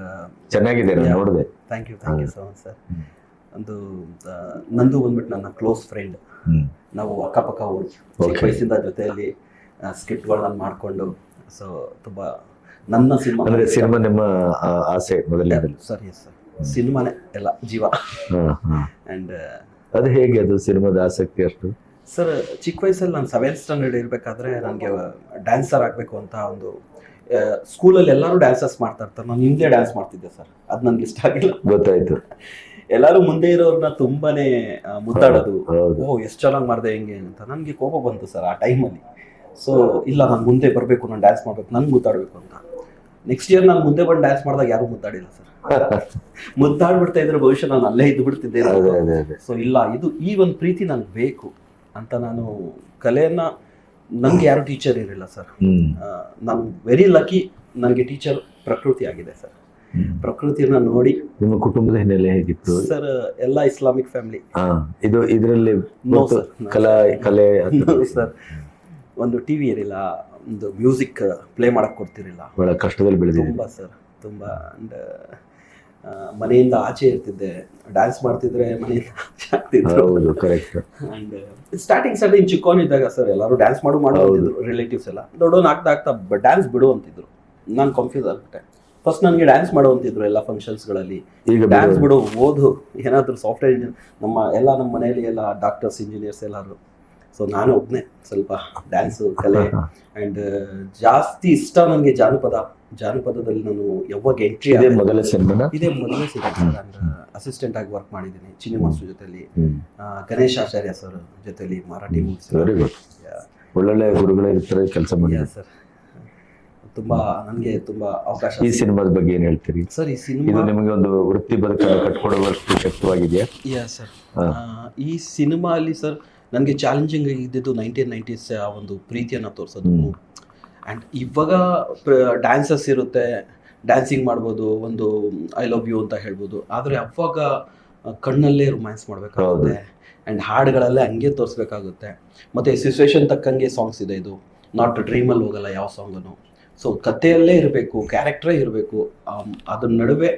E: ಚೆನ್ನಾಗಿದೆ ನಾನು ನೋಡಿದೆ.
D: Thank you thank you so much sir. ಒಂದು ನಂದು ಬಂದ್ಬಿಟ್ಟು ನನ್ನ ಕ್ಲೋಸ್ ಫ್ರೆಂಡ್ ನಾವು ಅಕ್ಕಪಕ್ಕ ಊರು. ಚಿಕ್ಕ. ವಯಸ್ಸಿಂದ ಜೊತೆಯಲ್ಲಿ ಸ್ಕಿಟ್ಗಳನ್ನ ಮಾಡಿಕೊಂಡು ಸೊ ತುಂಬ ನನ್ನ ಸಿನಿಮಾ
E: ಅಂದ್ರೆ ಸಿನಿಮಾ ನಿಮ್ಮ ಆಸೆ ಮೊದಲನೇದಲ್ಲಿ
D: ಸರ್ ಎಸ್ ಸರ್ ಸಿನಿಮಾನೇ ಎಲ್ಲ ಜೀವ. ಆ್ಯಂಡ್
E: ಅದು ಹೇಗೆ ಅದು ಸಿನಿಮಾದ ಆಸಕ್ತಿ ಅಷ್ಟು?
D: ಸರ್ ಚಿಕ್ಕ ವಯಸ್ಸಲ್ಲಿ ನಾನು ಸೆವೆಂತ್ ಸ್ಟ್ಯಾಂಡರ್ಡ್ ಇರಬೇಕಾದ್ರೆ ನನಗೆ ಡ್ಯಾನ್ಸರ್ ಆಗಬೇಕು ಅಂತ ಒಂದು ಸ್ಕೂಲಲ್ಲಿ ಎಲ್ಲರೂ ಡ್ಯಾನ್ಸಸ್ ಮಾಡ್ತಾ ಇರ್ತಾರೆ. ನಾನು ಹಿಂದೆ ಡ್ಯಾನ್ಸ್ ಮಾಡ್ತಿದ್ದೆ ಸರ್ ಅದು ನನಗೆ ಇಷ್ಟ ಆಗಿಲ್ಲ.
E: ಗೊತ್ತಾಯ್ತು.
D: ಎಲ್ಲರೂ ಮುಂದೆ ಇರೋರ್ನ ತುಂಬಾನೇ ಮುದ್ದಾಡೋದು ಓ ಎಷ್ಟು ಚೆನ್ನಾಗಿ ಮಾಡಿದೆ ಹೆಂಗೆ ಅಂತ. ನನಗೆ ಕೋಪ ಬಂತು ಸರ್ ಆ ಟೈಮಲ್ಲಿ. ಸೊ ಇಲ್ಲ ನಾನು ಮುಂದೆ ಬರಬೇಕು ನಾನು ಡ್ಯಾನ್ಸ್ ಮಾಡ್ಬೇಕು ನನ್ಗೆ ಮುದ್ದಾಡಬೇಕು ಅಂತ. ನೆಕ್ಸ್ಟ್ ಇಯರ್ ನಾನು ಮುಂದೆ ಬಂದು ಡ್ಯಾನ್ಸ್ ಮಾಡಿದಾಗ ಯಾರು ಮುದ್ದಾಡಿಲ್ಲ ಸರ್. ಮುದ್ದಾಡ್ಬಿಡ್ತಾ ಇದ್ರೆ ಬಹುಶಃ ನಾನು ಅಲ್ಲೇ ಇದ್ದು ಬಿಡ್ತಿದ್ದೆ ಸೊ ಇಲ್ಲ ಇದು ಈ ಒಂದು ಪ್ರೀತಿ ನನಗೆ ಬೇಕು ಅಂತ ನಾನು ಕಲೆಯನ್ನ ನನಗೆ ಯಾರು ಟೀಚರ್ ಇರಲಿಲ್ಲ ಸರ್. ನಾನು ವೆರಿ ಲಕ್ಕಿ ನನಗೆ ಟೀಚರ್ ಪ್ರಕೃತಿ ಆಗಿದೆ ಸರ್. ಪ್ರಕೃತಿಯನ್ನ ನೋಡಿ.
E: ನಿಮ್ಮ ಕುಟುಂಬದ ಹಿನ್ನೆಲೆ ಹೇಗಿತ್ತು?
D: ಸರ್ ಎಲ್ಲ ಇಸ್ಲಾಮಿಕ್ ಫ್ಯಾಮಿಲಿ.
E: ಇದು ಇದರಲ್ಲಿ ಕಲಾ ಕಲೆ
D: ಸರ್ ಒಂದು ಟಿವಿ ಇರಲಿಲ್ಲ ಒಂದು ಮ್ಯೂಸಿಕ್ ಪ್ಲೇ ಮಾಡಕ್ ಕೊಡ್ತಿರಲಿಲ್ಲ.
E: ಬಹಳ ಕಷ್ಟದಲ್ಲಿ ಬೆಳೆದಿದೆ.
D: ತುಂಬ ಸರ್ ತುಂಬಾ ಅಂಡ್ ಮನೆಯಿಂದ ಆಚೆ ಇರ್ತಿದ್ದೆ. ಡ್ಯಾನ್ಸ್ ಮಾಡ್ತಿದ್ರೆ ಮನೆಯಿಂದ ಆಚೆ ಆಗ್ತಿದ್ರು.
E: ಹೌದು ಕರೆಕ್ಟ್
D: ಅಂಡ್ ಸ್ಟಾರ್ಟಿಂಗ್ ಸರ್ ಚಿಕ್ಕೋನ್ ಚಿಕ್ಕವನಿದ್ದಾಗ ಸರ್ ಎಲ್ಲರೂ ಡ್ಯಾನ್ಸ್ ಮಾಡು ಮಾಡ್ತಿದ್ರು ರಿಲೇಟಿವ್ಸ್ ಎಲ್ಲ. ದೊಡ್ಡವನ್ ಆಗ್ತಾ ಆಗ್ತಾ ಡ್ಯಾನ್ಸ್ ಬಿಡು ಅಂತಿದ್ರು. ನಾನು ಕನ್ಫ್ಯೂಸ್ ಆಗ್ಬಿಟ್ಟೆ. ಫಸ್ಟ್ ನನಗೆ ಡ್ಯಾನ್ಸ್ ಮಾಡು ಅಂತಿದ್ರು ಎಲ್ಲ ಫಂಕ್ಷನ್ಸ್ಗಳಲ್ಲಿ
E: ಈಗ
D: ಡ್ಯಾನ್ಸ್
E: ಬಿಡು.
D: ಓದು ಏನಾದರೂ ಸಾಫ್ಟ್ವೇರ್ ಇಂಜಿನಿಯರ್ ನಮ್ಮ ಎಲ್ಲ ನಮ್ಮ ಮನೆಯಲ್ಲಿ ಎಲ್ಲ ಡಾಕ್ಟರ್ಸ್ ಇಂಜಿನಿಯರ್ಸ್ ಎಲ್ಲರೂ. ಸೊ ನಾನು ಒಬ್ಬನೇ ಸ್ವಲ್ಪ ಡ್ಯಾನ್ಸ್ ಕಲೆ ಆ್ಯಂಡ್ ಜಾಸ್ತಿ ಇಷ್ಟ ನನಗೆ ಜಾನಪದ. ಜಾನಪದದಲ್ಲಿ ನಾನು ಯಾವಾಗ ಎಂಟ್ರಿ
E: ಇದೇ ಮೊದಲ
D: ಸಿನಿಮಾ ಅಸಿಸ್ಟೆಂಟ್ ಆಗಿ ವರ್ಕ್ ಮಾಡಿದ್ದೀನಿ ಚಿನ್ನಿ ಮಾಸ್ಟರ್ ಜೊತೆಲಿ ಗಣೇಶ್ ಆಚಾರ್ಯ ಸರ್ ಜೊತೆಲಿ ಮರಾಠಿ ಮೂವೀಸ್
E: ಒಳ್ಳೊಳ್ಳೆ ಗುರುಗಳೇ ಕೆಲಸ ಮಾಡಿ.
D: ಸರ್ ತುಂಬಾ ನನಗೆ ತುಂಬಾ ಅವಕಾಶ
E: ಈ ಸಿನಿಮಾದ ಬಗ್ಗೆ ಏನ್ ಹೇಳ್ತೀರಿ?
D: ಸರ್ ಈ
E: ಇದು
D: ಸಿನಿಮಾ
E: ನಿಮಗೆ ಒಂದು ವೃತ್ತಿ ಬದುಕನ್ನು ಕಟ್ಕೊಡುವಷ್ಟು ಶಕ್ತವಾಗಿದೆಯಾ?
D: ಯಾ ಸರ್ ಈ ಸಿನಿಮಾ ಅಲ್ಲಿ ಸರ್ ನನಗೆ ಚಾಲೆಂಜಿಂಗ್ ಇದ್ದಿದ್ದು ನೈನ್ಟೀನ್ ನೈನ್ಟೀಸ್ ಆ ಒಂದು ಪ್ರೀತಿಯನ್ನು ತೋರಿಸೋದು. ಆ್ಯಂಡ್ ಇವಾಗ ಡ್ಯಾನ್ಸಸ್ ಇರುತ್ತೆ ಡ್ಯಾನ್ಸಿಂಗ್ ಮಾಡ್ಬೋದು ಒಂದು ಐ ಲವ್ ಯು ಅಂತ ಹೇಳ್ಬೋದು. ಆದರೆ ಅವಾಗ ಕಣ್ಣಲ್ಲೇ ರೊಮ್ಯಾನ್ಸ್ ಮಾಡಬೇಕಾಗುತ್ತೆ. ಆ್ಯಂಡ್ ಹಾಡುಗಳಲ್ಲೇ ಹಂಗೆ ತೋರಿಸ್ಬೇಕಾಗುತ್ತೆ. ಮತ್ತು ಸಿಚುವೇಶನ್ ತಕ್ಕಂಗೆ ಸಾಂಗ್ಸ್ ಇದೆ ಇದು. ನಾಟ್ ಡ್ರೀಮಲ್ಲಿ ಹೋಗಲ್ಲ ಯಾವ ಸಾಂಗನು ಸೊ ಕಥೆಯಲ್ಲೇ ಇರಬೇಕು ಕ್ಯಾರೆಕ್ಟ್ರೇ ಇರಬೇಕು ಅದ್ರ ನಡುವೆ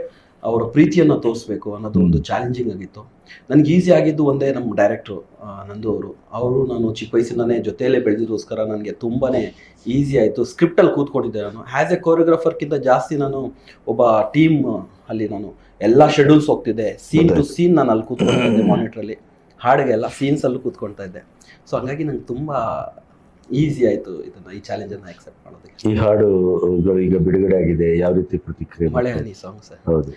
D: ಅವರ ಪ್ರೀತಿಯನ್ನು ತೋರಿಸ್ಬೇಕು ಅನ್ನೋದು ಒಂದು ಚಾಲೆಂಜಿಂಗ್ ಆಗಿತ್ತು. ನನಗೆ ಈಸಿ ಆಗಿದ್ದು ಒಂದೇ ನಮ್ಮ ಡೈರೆಕ್ಟ್ರು ನಂದು ಅವರು. ಅವರು ನಾನು ಚಿಕ್ಕ ವಯಸ್ಸಿನೇ ಜೊತೆಯಲ್ಲೇ ಬೆಳೆದಿದ್ದೋಸ್ಕರ ನನಗೆ ತುಂಬಾ ಈಸಿ ಆಯಿತು. ಸ್ಕ್ರಿಪ್ಟಲ್ಲಿ ಕೂತ್ಕೊಂಡಿದ್ದೆ ನಾನು. ಆ್ಯಸ್ ಎ ಕೊರಿಯೋಗ್ರಾಫರ್ಗಿಂತ ಜಾಸ್ತಿ ನಾನು ಒಬ್ಬ ಟೀಮ್ ಅಲ್ಲಿ ನಾನು ಎಲ್ಲ ಶೆಡ್ಯೂಲ್ಸ್ ಹೋಗ್ತಿದ್ದೆ. ಸೀನ್ ಟು ಸೀನ್ ನಾನು ಅಲ್ಲಿ ಕೂತ್ಕೊಳ್ತಾ ಇದ್ದೆ ಮಾನಿಟ್ರಲ್ಲಿ ಹಾಡಿಗೆಲ್ಲ ಸೀನ್ಸಲ್ಲೂ ಕೂತ್ಕೊಳ್ತಾ ಇದ್ದೆ. ಸೊ ಹಂಗಾಗಿ ನಂಗೆ ತುಂಬ ಈಸಿ ಆಯ್ತು ಇದನ್ನ ಈ ಚಾಲೆಂಜನ್ನು ಆಕ್ಸೆಪ್ಟ್ ಮಾಡೋದಕ್ಕೆ.
E: ಈ ಹಾಡು ಈಗ ಬಿಡುಗಡೆ ಆಗಿದೆ ಯಾವ ರೀತಿ ಪ್ರತಿಕ್ರಿಯೆ
D: ಮಳೆ ಹನಿ ಸಾಂಗ್ ಸರ್.
E: ಹೌದು.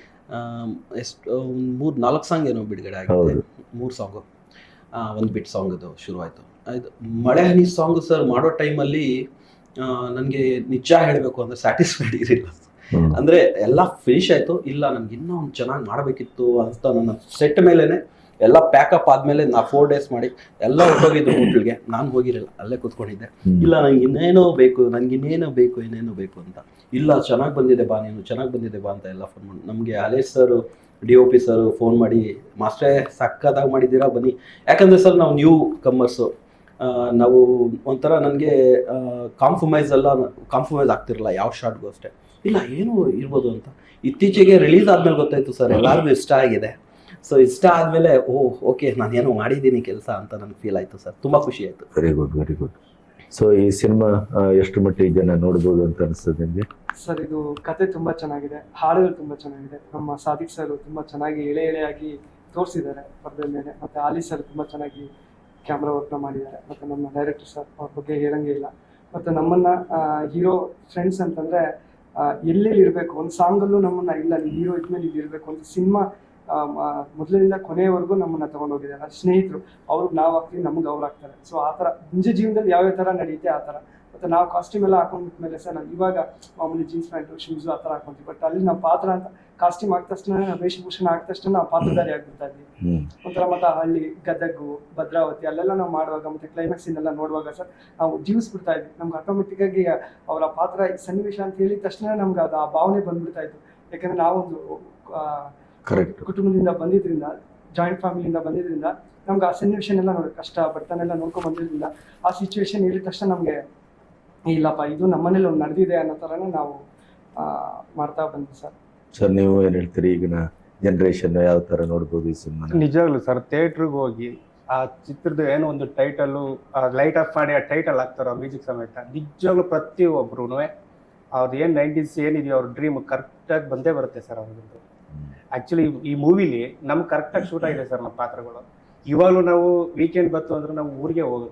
D: ಎಷ್ಟು ಮೂರು ನಾಲ್ಕು ಸಾಂಗ್ ಏನೋ ಬಿಡುಗಡೆ ಆಗಿದೆ. ಮೂರು ಸಾಂಗು ಒಂದು ಬಿಟ್ ಸಾಂಗ್ ಅದು ಶುರುವಾಯಿತು ಇದು ಮಳೆ ಹನಿ ಸಾಂಗ್ ಸರ್ ಮಾಡೋ ಟೈಮಲ್ಲಿ ನನಗೆ ನಿಜ ಹೇಳಬೇಕು ಅಂದ್ರೆ ಸ್ಯಾಟಿಸ್ಫೈಡ್ ಇರಲಿಲ್ಲ.
E: ಅಂದ್ರೆ
D: ಅಂದರೆ ಎಲ್ಲ ಫಿನಿಶ್ ಆಯ್ತು. ಇಲ್ಲ ನನಗೆ ಇನ್ನೂ ಒಂದು ಚೆನ್ನಾಗಿ ಮಾಡಬೇಕಿತ್ತು ಅಂತ ನನ್ನ ಸೆಟ್ ಮೇಲೇ ಎಲ್ಲ ಪ್ಯಾಕಪ್ ಆದಮೇಲೆ ನಾ ಫೋರ್ ಡೇಸ್ ಮಾಡಿ ಎಲ್ಲ ಹೊರಟೋಗಿದ್ದು ಹೋಟ್ಲಿಗೆ ನಾನು ಹೋಗಿರಲಿಲ್ಲ ಅಲ್ಲೇ ಕೂತ್ಕೊಂಡಿದ್ದೆ. ಇಲ್ಲ ನಂಗೆ ಇನ್ನೇನೋ ಬೇಕು ನಂಗೆ ಇನ್ನೇನೋ ಬೇಕು ಏನೇನೋ ಬೇಕು ಅಂತ. ಇಲ್ಲ ಚೆನ್ನಾಗಿ ಬಂದಿದೆ ಬಾ ನೀನು ಚೆನ್ನಾಗಿ ಬಂದಿದೆ ಬಾ ಅಂತ ಎಲ್ಲ ಫೋನ್ ಮಾಡಿ ನಮಗೆ ಅಲೇಶ್ sir D O P sir phone ಮಾಡಿ ಮಾಸ್ಟ್ರೇ ಸಕ್ಕದಾಗಿ ಮಾಡಿದ್ದೀರಾ ಬನ್ನಿ. ಯಾಕಂದರೆ ಸರ್ ನಾವು ನ್ಯೂ ಕಮ್ಮರ್ಸು ನಾವು ಒಂಥರ ನನಗೆ ಕಾಂಪ್ರಮೈಸ್ ಎಲ್ಲ ಕಾಂಪ್ರಮೈಸ್ ಆಗ್ತಿರಲ್ಲ ಯಾವ ಶಾರ್ಟ್ಗೂ ಅಷ್ಟೇ. ಇಲ್ಲ ಏನು ಇರ್ಬೋದು ಅಂತ. ಇತ್ತೀಚೆಗೆ ರಿಲೀಸ್ ಆದಮೇಲೆ ಗೊತ್ತಾಯ್ತು ಸರ್ ಎಲ್ಲರಿಗೂ ಇಷ್ಟ ಆಗಿದೆ. ಸೊ ಇಷ್ಟ ಆದಮೇಲೆ ಓ ಓಕೆ ನಾನು ಏನೋ ಮಾಡಿದ್ದೀನಿ ಕೆಲಸ ಅಂತ ನನಗೆ ಫೀಲ್ ಆಯಿತು ಸರ್. ತುಂಬ ಖುಷಿ ಆಯಿತು.
E: Very good very good so ಈ ಸಿನಿಮಾ ಎಷ್ಟು ಮಟ್ಟಿಗೆ ಜನ ನೋಡ್ಬೋದು ಅಂತ ಅನಿಸ್ತದೆ ನಿಮಗೆ?
G: ಸರ್ ಇದು ಕತೆ ತುಂಬಾ ಚೆನ್ನಾಗಿದೆ. ಹಾಡುಗಳು ತುಂಬಾ ಚೆನ್ನಾಗಿದೆ. ನಮ್ಮ ಸಾದಿಕ್ ಸರ್ ತುಂಬಾ ಚೆನ್ನಾಗಿ ಎಳೆ ಎಳೆಯಾಗಿ ತೋರಿಸಿದ್ದಾರೆ ಪರದೆ ಮೇಲೆ. ಮತ್ತೆ ಆಲಿ ಸರ್ ತುಂಬಾ ಚೆನ್ನಾಗಿ ಕ್ಯಾಮ್ರಾ ವರ್ಕ್ನ ಮಾಡಿದ್ದಾರೆ. ಮತ್ತೆ ನಮ್ಮ ಡೈರೆಕ್ಟರ್ ಸರ್ ಅವ್ರ ಬಗ್ಗೆ ಹೇಳಂಗೆ ಇಲ್ಲ. ಮತ್ತೆ ನಮ್ಮನ್ನ ಹೀರೋ ಫ್ರೆಂಡ್ಸ್ ಅಂತಂದ್ರೆ ಎಲ್ಲೆಲ್ಲಿ ಇರಬೇಕು? ಒಂದು ಸಾಂಗಲ್ಲೂ ನಮ್ಮನ್ನ ಇಲ್ಲ. ನೀವು ಹೀರೋ ಇದ್ಮೇಲೆ ಇಲ್ಲಿ ಇರಬೇಕು ಅಂತ ಸಿನಿಮಾ ಮೊದಲಿನಿಂದ ಕೊನೆಯವರೆಗೂ ನಮ್ಮನ್ನ ತಗೊಂಡೋಗಿದ್ದಾರೆ. ಸ್ನೇಹಿತರು ಅವ್ರಿಗೆ ನಾವು ಹಾಕ್ತೀವಿ ನಮ್ಗೆ ಅವ್ರು ಹಾಕ್ತಾರೆ. ಸೊ ಆ ಥರ ನಿಜ ಜೀವನದಲ್ಲಿ ಯಾವ್ಯಾವ ಥರ ನಡೆಯುತ್ತೆ ಆ ಥರ. ಮತ್ತೆ ನಾವು ಕಾಸ್ಟ್ಯೂಮ್ ಎಲ್ಲ ಹಾಕೊಂಡ್ಬಿಟ್ಮೇಲೆ ಸರ್ ನಾವು ಇವಾಗ ಮಾಮೂಲಿ ಜೀನ್ಸ್ ಪ್ಯಾಂಟು ಶೂಸು ಆ ಥರ ಹಾಕೊಂತೀವಿ. ಬಟ್ ಅಲ್ಲಿ ನಾವು ಪಾತ್ರ ಅಂತ ಕಾಸ್ಟ್ಯೂಮ್ ಹಾಕಿದ ತಕ್ಷಣ ವೇಷಭೂಷಣ ಹಾಕಿದ ತಕ್ಷಣ ನಾವು ಪಾತ್ರಧಾರಿ ಆಗ್ಬಿಡ್ತಾ ಇದ್ವಿ. ಒಂಥರ ಮತ್ತೆ ಹಳ್ಳಿ ಗದಗು ಭದ್ರಾವತಿ ಅಲ್ಲೆಲ್ಲ ನಾವು ಮಾಡುವಾಗ ಮತ್ತೆ ಕ್ಲೈಮ್ಯಾಕ್ಸ್ ಇನ್ನೆಲ್ಲ ನೋಡುವಾಗ ಸರ್ ನಾವು ಜೀವಿಸ್ಬಿಡ್ತಾ ಇದ್ವಿ. ನಮ್ಗೆ ಆಟೋಮೆಟಿಕ್ ಆಗಿ ಅವರ ಪಾತ್ರ ಸನ್ನಿವೇಶ ಅಂತ ಹೇಳಿದ ತಕ್ಷಣ ನಮ್ಗೆ ಅದು ಆ ಭಾವನೆ ಬಂದ್ಬಿಡ್ತಾ ಇತ್ತು. ಯಾಕಂದ್ರೆ ನಾವೊಂದು
E: ಕರೆಕ್ಟ್
G: ಕುಟುಂಬದಿಂದ ಬಂದಿದ್ರಿಂದ ಜಾಯಿಂಟ್ ಫ್ಯಾಮಿಲಿಯಿಂದ ಬಂದಿದ್ರಿಂದ ನಮ್ಗೆ ಆ ಸನ್ನಿವೇಶನ್ ಎಲ್ಲ ನೋಡಿ ಕಷ್ಟ ಬರ್ತಾನೆಲ್ಲ ನೋಡ್ಕೊಂಡ್ ಬಂದಿದ್ರಿಂದ ಆ ಸಿಚುವೇಶನ್ ಹೇಳಿದ ತಕ್ಷಣ ನಮಗೆ ಇಲ್ಲಪ್ಪ ಇದು ನಮ್ಮನೇಲಿ ಒಂದು ನಡೆದಿದೆ ಅನ್ನೋ ಥರನೇ ನಾವು ಆ, ಮಾಡ್ತಾ ಬಂದ್ವಿ ಸರ್.
E: ಸರ್ ನೀವು ಏನು ಹೇಳ್ತೀರಿ ಈಗಿನ ಜನ್ರೇಷನ್ ಯಾವ ಥರ ನೋಡ್ಬೋದು ಈ ಸಿನಿಮಾ
F: ನಿಜವಾಗ್ಲು ಸರ್ ಥಿಯೇಟ್ರಿಗೆ ಹೋಗಿ ಆ ಚಿತ್ರದ ಏನೋ ಒಂದು ಟೈಟಲ್ಲು ಲೈಟ್ ಆಫ್ ಮಾಡಿ ಆ ಟೈಟಲ್ ಹಾಕ್ತಾರೋ ಮ್ಯೂಸಿಕ್ ಸಮೇತ ನಿಜವಾಗ್ಲೂ ಪ್ರತಿಯೊಬ್ಬರೂ ಅವ್ರದ್ದು ಏನು ನೈಂಟೀಸ್ ಏನಿದೆಯೋ ಅವ್ರ ಡ್ರೀಮ್ ಕರೆಕ್ಟಾಗಿ ಬಂದೇ ಬರುತ್ತೆ ಸರ್ ಅವ್ರದ್ದು ಆ್ಯಕ್ಚುಲಿ ಈ ಮೂವಿಲಿ ನಮ್ಗೆ ಕರೆಕ್ಟಾಗಿ ಶೂಟ್ ಆಗಿದೆ ಸರ್ ನಮ್ಮ ಪಾತ್ರಗಳು. ಇವಾಗಲೂ ನಾವು ವೀಕೆಂಡ್ ಬಂತು ಅಂದ್ರೆ ನಾವು ಊರಿಗೆ ಹೋಗೋದು.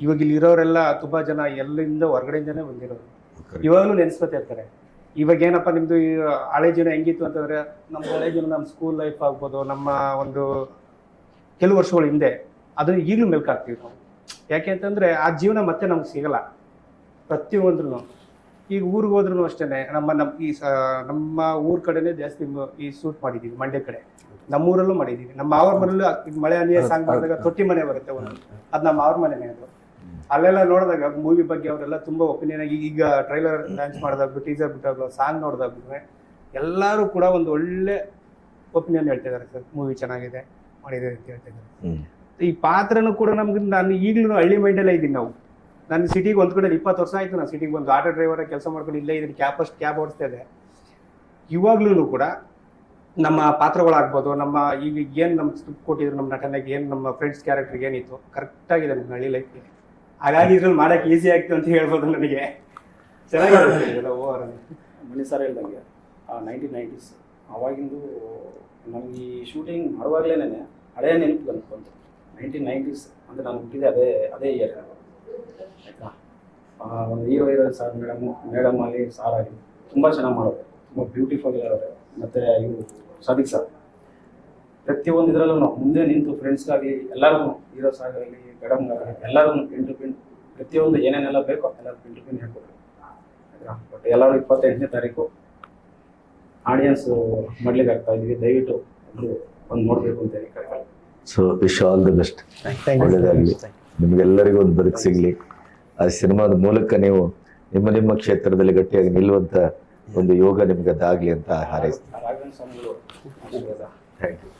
F: ಇವಾಗ ಇಲ್ಲಿ ಇರೋರೆಲ್ಲ ತುಂಬ ಜನ ಎಲ್ಲಿಂದ ಹೊರಗಡೆಯಿಂದನೇ ಬಂದಿರೋದು. ಇವಾಗಲೂ ನೆನೆಸ್ಕೊತಾ ಇರ್ತಾರೆ ಇವಾಗ ಏನಪ್ಪ ನಿಮ್ದು ಈ ಹಳೆ ಜೀವನ ಹೆಂಗಿತ್ತು ಅಂತಂದ್ರೆ ನಮ್ಮ ಹಳೆ ಜೀವನ ನಮ್ಮ ಸ್ಕೂಲ್ ಲೈಫ್ ಆಗ್ಬೋದು ನಮ್ಮ ಒಂದು ಕೆಲವು ವರ್ಷಗಳ ಹಿಂದೆ ಅದನ್ನ ಈಗಲೂ ಮೆಲ್ಕಾಗ್ತೀವಿ ನಾವು. ಯಾಕೆ ಅಂತಂದ್ರೆ ಆ ಜೀವನ ಮತ್ತೆ ನಮ್ಗೆ ಸಿಗಲ್ಲ. ಪ್ರತಿಯೊಂದ್ರೂ ಈಗ ಊರಿಗೆ ಹೋದ್ರೂ ಅಷ್ಟೇನೆ. ನಮ್ಮ ನಮ್ಮ ಈ ಸ- ನಮ್ಮ ಊರ್ ಕಡೆನೇ ಜಾಸ್ತಿ ಮ- ಈ ಶೂಟ್ ಮಾಡಿದೀವಿ ಮಂಡ್ಯ ಕಡೆ. ನಮ್ಮೂರಲ್ಲೂ ಮಾಡಿದೀವಿ. ನಮ್ಮ ಅವ್ರ ಮನೇಲೂ ಈಗ ಮಳೆ ಅನಿಯ ಸಾಂಗ್ ಮಾಡಿದಾಗ ತೊಟ್ಟಿ ಮನೆ ಬರುತ್ತೆ ಒಂದು. ಅದು ನಮ್ಮ ಅವ್ರ ಮನೆನೇ ಅದು. ಅಲ್ಲೆಲ್ಲ ನೋಡಿದಾಗ ಮೂವಿ ಬಗ್ಗೆ ಅವರೆಲ್ಲ ತುಂಬಾ ಒಪಿನಿಯನ್ ಆಗಿ ಈಗ ಟ್ರೈಲರ್ ಲಾಂಚ್ ಮಾಡಿದಾಗ ಟೀಸರ್ ಬಿಟ್ಟಾಗ ಸಾಂಗ್ ನೋಡಿದಾಗ ಎಲ್ಲರೂ ಕೂಡ ಒಂದು ಒಳ್ಳೆ ಒಪಿನಿಯನ್ ಹೇಳ್ತಿದ್ದಾರೆ ಸರ್. ಮೂವಿ ಚೆನ್ನಾಗಿದೆ ಮಾಡಿದೆ ಅಂತ ಹೇಳ್ತಿದ್ದಾರೆ.
E: ಇದ್ದಾರೆ
F: ಈ ಪಾತ್ರನೂ ಕೂಡ ನಮ್ಗೆ ನಾನು ಈಗಲೂ ಹಳ್ಳಿ ಮೈಂಡಲ್ಲೇ ಇದ್ದೀನಿ ನಾವು. ನಾನು ಸಿಟಿಗೆ ಒಂದ್ ಕಡೆ ಇಪ್ಪತ್ತು ವರ್ಷ ಆಯ್ತು ನಾನು ಸಿಟಿಗೆ ಬಂದು. ಆಟೋ ಡ್ರೈವರ್ ಕೆಲಸ ಮಾಡ್ಕೊಂಡು ಇಲ್ಲೇ ಇದನ್ನ ಕ್ಯಾಬ್ ಅಷ್ಟು ಕ್ಯಾಬ್ ಓಡಿಸ್ತಾ ಇದೆ ಇವಾಗ್ಲೂ ಕೂಡ ನಮ್ಮ ಪಾತ್ರಗಳಾಗ್ಬೋದು, ನಮ್ಮ ಈಗ ಏನು ನಮ್ಮ ಸ್ಕ್ರಿಪ್ಟ್ ಕೊಟ್ಟಿದ್ರು ನಮ್ಮ ನಟನೆಗೆ, ಏನು ನಮ್ಮ ಫ್ರೆಂಡ್ಸ್ ಕ್ಯಾರೆಕ್ಟರ್ಗೆ ಏನಿತ್ತು ಕರೆಕ್ಟ್ ಆಗಿದೆ ನಮ್ಮ ಹಳ್ಳಿ ಲೈಫ್ ಹಾಗಾಗಿ ಇದ್ರಲ್ಲಿ ಮಾಡಕ್ಕೆ ಈಸಿ ಆಗ್ತು ಅಂತ ಹೇಳ್ಬೋದು ನನಗೆ. ಇದೆಲ್ಲ ಓವರ್
H: ಮನೆ ಸರ್ ಹೇಳ್ದಂಗೆ ನೈನ್ಟೀನ್ ನೈಂಟೀಸ್ ಅವಾಗಿಂದು ನಮ್ಗೆ ಈ ಶೂಟಿಂಗ್ ಮಾಡುವಾಗಲೇ ಹಳೆಯ ನೆನಪು ಬಂತು. ನೈನ್ಟೀನ್ ನೈಂಟೀಸ್ ಅಂದರೆ ನಾನು ಹುಟ್ಟಿದೆ ಅದೇ ಅದೇ ಇಯರ್ ಆಯಿತಾ ಒಂದು hero heroine sir madam madam ಆಗಲಿ ಸಾರ್ ಆಗಲಿ ತುಂಬ ಚೆನ್ನಾಗಿ ಮಾಡೋದು ತುಂಬ ಬ್ಯೂಟಿಫುಲ್ ಇರೋರು. ಮತ್ತು ಇವರು ಸದಿಕ್ ಸರ್ ಪ್ರತಿಯೊಂದು ಇದರಲ್ಲೂ ಮುಂದೆ ನಿಂತು ಫ್ರೆಂಡ್ಸ್ಗಾಗಲಿ ಎಲ್ಲರೂ ಸಾರ್ ಆಗಲಿ ಮೇಡಮ್ ಆಗಲಿ ಎಲ್ಲರೂ ಪಿನ್ ಟು ಪಿನ್ ಪ್ರತಿಯೊಂದು ಏನೇನೆಲ್ಲ ಬೇಕೋ ಎಲ್ಲರೂ ಪಿನ್ ಟು ಪಿನ್ ಹೇಳ್ಕೊಟ್ರು ಆಯ್ತಾ? ಬಟ್ ಎಲ್ಲರೂ ಇಪ್ಪತ್ತೆಂಟನೇ ತಾರೀಕು ಆಡಿಯನ್ಸ್ ಮಾಡ್ಲಿಕ್ಕೆ ಆಗ್ತಾ ಇದ್ವಿ. ದಯವಿಟ್ಟು ಎಲ್ಲರೂ ಒಂದು ನೋಡಬೇಕು ಅಂತ ಹೇಳಿ correct
E: so wish all the best ಒಳ್ಳೆಯದಾಗಲಿ ನಿಮಗೆಲ್ಲರಿಗೂ ಒಂದು ಬದುಕು ಸಿಗಲಿ. ಆ ಸಿನಿಮಾದ ಮೂಲಕ ನೀವು ನಿಮ್ಮ ನಿಮ್ಮ ಕ್ಷೇತ್ರದಲ್ಲಿ ಗಟ್ಟಿಯಾಗಿ ನಿಲ್ಲುವಂತ ಒಂದು ಯೋಗ ನಿಮ್ಗೆ ಅದಾಗಲಿ ಅಂತ ಹಾರೈಸ್ತೀನಿ.
H: Thank you